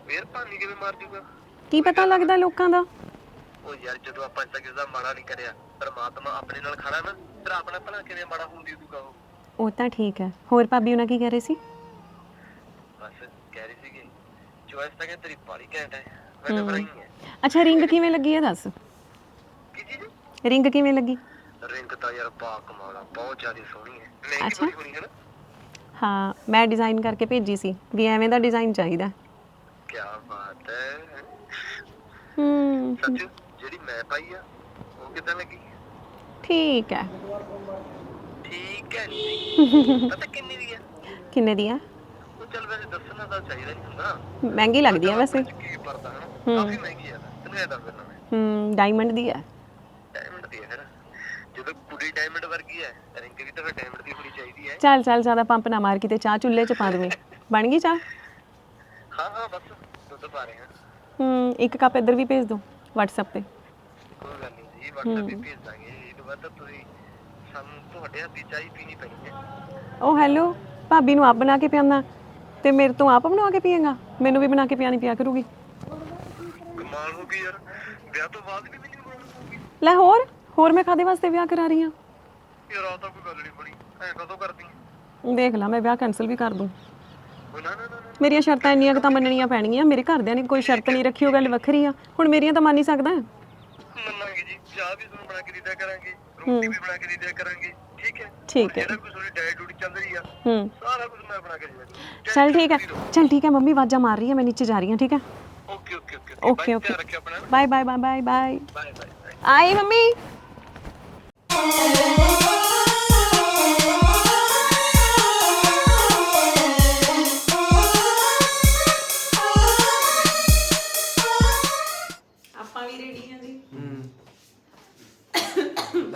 Speaker 10: ਫੇਰ ਭਾਨੀ ਕਿਵੇਂ ਮਾਰ ਜੂਗਾ?
Speaker 9: ਕੀ ਪਤਾ ਲੱਗਦਾ ਲੋਕਾਂ ਦਾ।
Speaker 10: ਉਹ ਯਾਰ ਜਦੋਂ ਆਪਾਂ ਇਸ ਕਿਸੇ ਦਾ ਮਾੜਾ ਨਹੀਂ ਕਰਿਆ ਪਰਮਾਤਮਾ ਆਪਣੇ ਨਾਲ ਖੜਾ ਨਾ ਫਿਰ ਆਪਣਾ ਭਲਾ ਕਿਵੇਂ ਮਾੜਾ ਹੋਣ ਦੇ ਦੂਗਾ ਉਹ?
Speaker 9: ਉਹ ਤਾਂ ਠੀਕ ਹੈ। ਹੋਰ ਭਾਬੀ ਉਹਨਾਂ ਕੀ ਕਹਿ ਰਹੇ ਸੀ?
Speaker 10: ਬਸ ਕਹਿ ਰਹੀ ਸੀਗੀ ਚੋਇਸ ਤਾਂ ਕਿ ਤੇਰੀ ਬਾਲੀ ਘੈਂਟ ਹੈ ਮੈਂ ਤਾਂ ਬਣਾਈ ਹੈ।
Speaker 9: ਅੱਛਾ ਰਿੰਗ ਕਿਵੇਂ ਲੱਗੀ ਹੈ ਦੱਸ?
Speaker 10: ਕੀ ਚੀਜ਼?
Speaker 9: ਰਿੰਗ ਕਿਵੇਂ ਲੱਗੀ?
Speaker 10: ਰਿੰਗ ਤਾਂ ਯਾਰ ਬਾ ਕਮਾਲਾ ਬਹੁਤ ਜ਼ਿਆਦਾ ਸੋਹਣੀ ਹੈ। ਮਹਿੰਗੀ
Speaker 9: ਅੱਛਾ।
Speaker 10: ਬੜੀ ਹੋਣੀ ਹੈ ਨਾ?
Speaker 9: ਹਾਂ ਮੈਂ ਡਿਜ਼ਾਈਨ ਕਰਕੇ ਭੇਜੀ ਸੀ ਵੀ ਐਵੇਂ ਦਾ ਡਿਜ਼ਾਈਨ ਚਾਹੀਦਾ।
Speaker 10: ਕੀ ਬਾਤ ਹੈ
Speaker 9: ਹੂੰ?
Speaker 10: ਸੱਚ ਜਿਹੜੀ ਮੈਂ ਪਾਈ ਆ ਉਹ ਕਿਦਾਂ ਲੱਗੀ?
Speaker 9: ਠੀਕ ਹੈ।
Speaker 10: ਠੀਕ ਹੈ ਜੀ। ਪਤਾ ਕਿੰਨੀ ਦੀ ਹੈ?
Speaker 9: ਕਿੰਨੇ ਦੀ ਹੈ
Speaker 10: ਉਹ ਚੱਲ ਵੈਸੇ ਦੱਸਣਾ ਤਾਂ ਚਾਹੀਦਾ ਨਹੀਂ ਹੁੰਦਾ।
Speaker 9: ਮਹਿੰਗੀ ਲੱਗਦੀ ਹੈ ਵੈਸੇ।
Speaker 10: ਕੀ ਪਰਦਾ ਹੈ? ਨਾ ਕਾਫੀ ਮਹਿੰਗੀ ਹੈ ਤੈਨੂੰ ਇਹ ਦੱਸ ਦਿੰਦਾ ਮੈਂ।
Speaker 9: ਹੂੰ ਡਾਇਮੰਡ ਦੀ ਹੈ
Speaker 10: ਡਾਇਮੰਡ ਦੀ ਹੈ ਫਿਰ। ਜਦੋਂ ਕੁੜੀ ਡਾਇਮੰਡ ਵਰਗੀ ਹੈ ਰਿੰਗ ਵੀ ਤਾਂ ਫਿਰ ਡਾਇਮੰਡ ਦੀ ਹੋਣੀ ਚਾਹੀਦੀ ਹੈ।
Speaker 9: ਚੱਲ ਚੱਲ ਜ਼ਿਆਦਾ ਪੰਪ ਨਾ ਮਾਰ ਕਿਤੇ ਚਾਹ ਚੁੱਲ੍ਹੇ 'ਚ ਪਾ ਦੇਵੇਂ। ਬਣ ਗਈ ਚਾਹ?
Speaker 10: ਹਾਂ ਹਾਂ ਬਸ ਦੁੱਧ ਪਾ ਰਹੇ ਹਾਂ।
Speaker 9: ਹੂੰ ਇੱਕ ਕੱਪ ਇੱਧਰ ਵੀ ਭੇਜ ਦਿਓ WhatsApp ਤੇ।
Speaker 10: ਕੋਈ ਗੱਲ ਨਹੀਂ ਜੀ WhatsApp ਤੇ ਭੇਜ ਦਾਂਗੇ। ਇਹ ਤੋਂ ਬਾਅਦ ਤਾਂ ਤੁਸੀਂ ਸਾਨੂੰ ਤੁਹਾਡੇ ਹੱਥ ਦੀ ਚਾਹ ਹੀ ਪੀਣੀ ਪੈਣੀ ਹੈ।
Speaker 9: ਉਹ ਹੈਲੋ ਭਾਬੀ ਨੂੰ ਆਪ ਬਣਾ ਕੇ ਪਿਆਉਂਦਾ ਤੇ ਮੇਰੇ ਤੋਂ ਆਪ ਬਣਾ ਕੇ ਪੀਏਗਾ? ਮੈਨੂੰ ਵੀ ਬਣਾ ਕੇ ਪਿਆਣੀ ਪਿਆ ਕਰੂਗੀ।
Speaker 10: ਕਮਾਲ ਹੋ ਗਈ ਯਾਰ ਵਿਆਹ ਤੋਂ ਬਾਅਦ ਵੀ ਮੈਨੂੰ ਬਣਾਉਣੀ ਪਊਗੀ।
Speaker 9: ਲੈ ਹੋਰ। ਹੋਰ ਮੈਂ ਕਾਦੇ ਵਾਸਤੇ ਵਿਆਹ ਕਰਾ ਰਹੀ ਹਾਂ?
Speaker 10: ਯਾਰ ਆ ਤਾਂ ਕੋਈ ਗੱਲ ਨਹੀਂ ਬਣੀ। ਐ ਕਦੋਂ ਕਰਦੀ?
Speaker 9: ਦੇਖ ਲਾ ਮੈਂ ਵਿਆਹ ਕੈਨਸਲ ਵੀ ਕਰ ਦੂੰ।
Speaker 10: ਓਏ ਨਾ ਨਾ ਨਾ ਨਾ।
Speaker 9: ਮੇਰੀਆਂ ਸ਼ਰਤਾਂ ਇੰਨੀਆਂ ਕੁ ਤਾਂ ਮੰਨਣੀਆਂ ਪੈਣਗੀਆਂ। ਮੇਰੇ ਘਰਦਿਆਂ ਨੇ ਕੋਈ ਸ਼ਰਤ ਨਹੀਂ ਰੱਖੀ ਉਹ ਗੱਲ ਵੱਖਰੀ ਆ। ਹੁਣ ਮੇਰੀਆਂ ਤਾਂ ਮੰਨ ਹੀ ਸਕਦਾ। ਹੈ।
Speaker 10: ਮੰਨਾਂਗੇ ਜੀ। ਚਾਹ ਵੀ ਤੁਹਾਨੂੰ ਬਣਾ ਕੇ ਦੇ ਦਿਆ ਕਰਾਂਗੇ ਰੋਟੀ ਵੀ ਬਣਾ ਕੇ ਦੇ ਦਿਆ ਕਰਾਂਗੇ। ਠੀਕ ਹੈ?
Speaker 9: ਠੀਕ ਹੈ।
Speaker 10: ਜਿਹੜਾ ਕੁਝ ਤੁਹਾਡੀ ਡਾਈਟ ਡੂਟੀ ਚੱਲ ਰਹੀ ਆ
Speaker 9: ਹੂੰ।
Speaker 10: ਸਾਰਾ ਕੁਝ ਮੈਂ ਬਣਾ ਕੇ ਦੇ ਦਿਆਂਗਾ।
Speaker 9: ਚੱਲ ਠੀਕ ਹੈ। ਚੱਲ ਠੀਕ ਹੈ ਮੰਮੀ ਆਵਾਜ਼ਾਂ ਮਾਰ ਰਹੀ ਹੈ ਮੈਂ ਨੀਚੇ ਜਾ ਰਹੀ ਹਾਂ ਠੀਕ ਹੈ?
Speaker 10: Okay okay okay
Speaker 9: okay. Okay
Speaker 10: ਧਿਆਨ ਰੱਖਿਓ ਆਪਣਾ।
Speaker 9: Bye bye bye bye. Bye
Speaker 10: bye bye.
Speaker 9: ਆਈ ਮੰਮੀ। ਆਪਾਂ ਵੀ ਰੈਡੀ ਹਾਂ।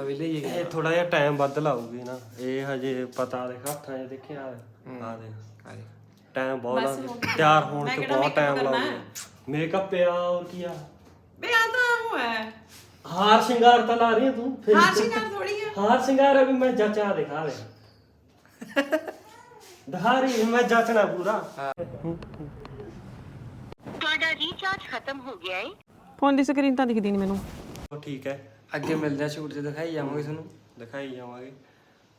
Speaker 9: ਜੀ
Speaker 6: ਇਹ ਥੋੜਾ ਜਿਹਾ ਟਾਈਮ ਵੱਧ ਲਾਊਗੀ ਨਾ। ਇਹ ਹਜੇ ਪਤਾ ਦੇ ਹੱਥਾਂ 'ਚ ਦੇਖਿਆ ਆ। ਦੇ ਟਾਈਮ ਬਹੁਤ ਲੱਗ ਤਿਆਰ ਹੋਣ ਚ ਬਹੁਤ ਟਾਈਮ ਲੱਗਦਾ ਮੇਕਅਪ ਪਿਆ ਔਰ ਕੀ ਆ?
Speaker 5: ਬੇ ਆ ਤਾਂ ਉਹ ਹੈ।
Speaker 6: ਹਾਰ ਸ਼ਿੰਗਾਰ ਤਾਂ ਲਾ ਰਹੀ ਹੈ ਤੂੰ ਫਿਰ
Speaker 5: ਹਾਰ ਸ਼ਿੰਗਾਰ ਥੋੜੀ ਆ।
Speaker 6: ਹਾਰ ਸ਼ਿੰਗਾਰ ਹੈ ਵੀ ਮੈਂ ਜੱਚਾ ਦਿਖਾ ਦਿਖਾ ਰਹੀ ਹੈ, ਮੈਂ ਜੱਚਣਾ ਪੂਰਾ।
Speaker 8: ਤੁਹਾਡਾ ਰੀਚਾਰਜ ਖਤਮ ਹੋ ਗਿਆ ਹੈ
Speaker 9: ਫੋਨ ਦੀ ਸਕਰੀਨ ਤਾਂ ਦਿਖਦੀ ਨਹੀਂ ਮੈਨੂੰ।
Speaker 6: ਉਹ ਠੀਕ ਹੈ
Speaker 2: ਅੱਗੇ ਮਿਲਦੇ ਆ ਸ਼ੂਟ 'ਚ ਦਿਖਾਈ ਜਾਵਾਂਗੇ ਤੁਹਾਨੂੰ।
Speaker 6: ਦਿਖਾਈ ਜਾਵਾਂਗੇ।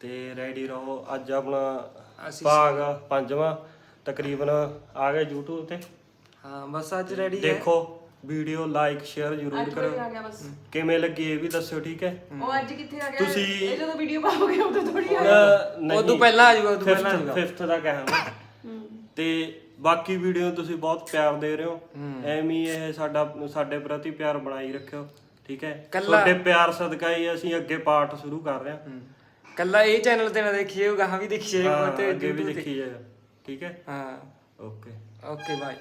Speaker 6: ਤੇ ਰੈਡੀ ਰਹੋ ਅੱਜ ਆਪਣਾ ਭਾਗ ਪੰਜਵਾਂ ਤਕਰੀਬਨ ਆ ਗਿਆ YouTube ਤੇ।
Speaker 2: ਹਾਂ ਬਸ ਅੱਜ ਰੈਡੀ ਹੈ।
Speaker 6: ਦੇਖੋ। ਵੀਡੀਓ ਲਾਈਕ ਸ਼ੇਅਰ ਜ਼ਰੂਰ ਕਰੋ। ਕਿਵੇਂ ਲੱਗੀ ਇਹ ਵੀ ਦੱਸਿਓ ਠੀਕ ਹੈ?
Speaker 5: ਉਹ ਅੱਜ ਕਿੱਥੇ ਆ ਗਿਆ?
Speaker 6: ਤੁਸੀਂ
Speaker 5: ਇਹ ਜਦੋਂ ਵੀਡੀਓ ਪਾਓਗੇ ਉਦੋਂ ਥੋੜੀ
Speaker 2: ਉਦੋਂ ਪਹਿਲਾਂ ਆ ਜਾਊਗਾ ਉਦੋਂ ਪਹਿਲਾਂ ਆ ਜਾਊਗਾ।
Speaker 6: 5th ਦਾ ਕਹਿਆ ਮੈਂ। ਤੇ ਬਾਕੀ ਵੀਡੀਓ ਤੁਸੀਂ ਬਹੁਤ ਪਿਆਰ ਦੇ ਰਹੇ ਹੋ। ਐਵੇਂ ਹੀ ਇਹ ਸਾਡਾ ਸਾਡੇ ਪ੍ਰਤੀ ਪਿਆਰ ਬਣਾਈ ਰੱਖਿਓ ਠੀਕ ਹੈ?
Speaker 2: ਕੱਲਾ-
Speaker 6: ਤੁਹਾਡੇ ਪਿਆਰ ਸਦਕਾ ਹੀ ਅਸੀਂ ਅੱਗੇ ਪਾਠ ਸ਼ੁਰੂ ਕਰ ਰਹੇ ਹਾਂ।
Speaker 2: ਕੱਲਾ ਇਹ ਚੈਨਲ ਤੇ ਨਾ ਦੇਖੀਏ ਗਾਹਾਂ ਵੀ ਦੇਖੀਏ
Speaker 6: ਹਾਂ,
Speaker 2: ਤੇ
Speaker 6: ਅੱਗੇ ਵੀ
Speaker 2: YouTube।
Speaker 6: ਦੇਖੀ ਜਾਏਗਾ ਠੀਕ ਹੈ?
Speaker 2: ਹਾਂ।
Speaker 6: Okay
Speaker 2: okay bye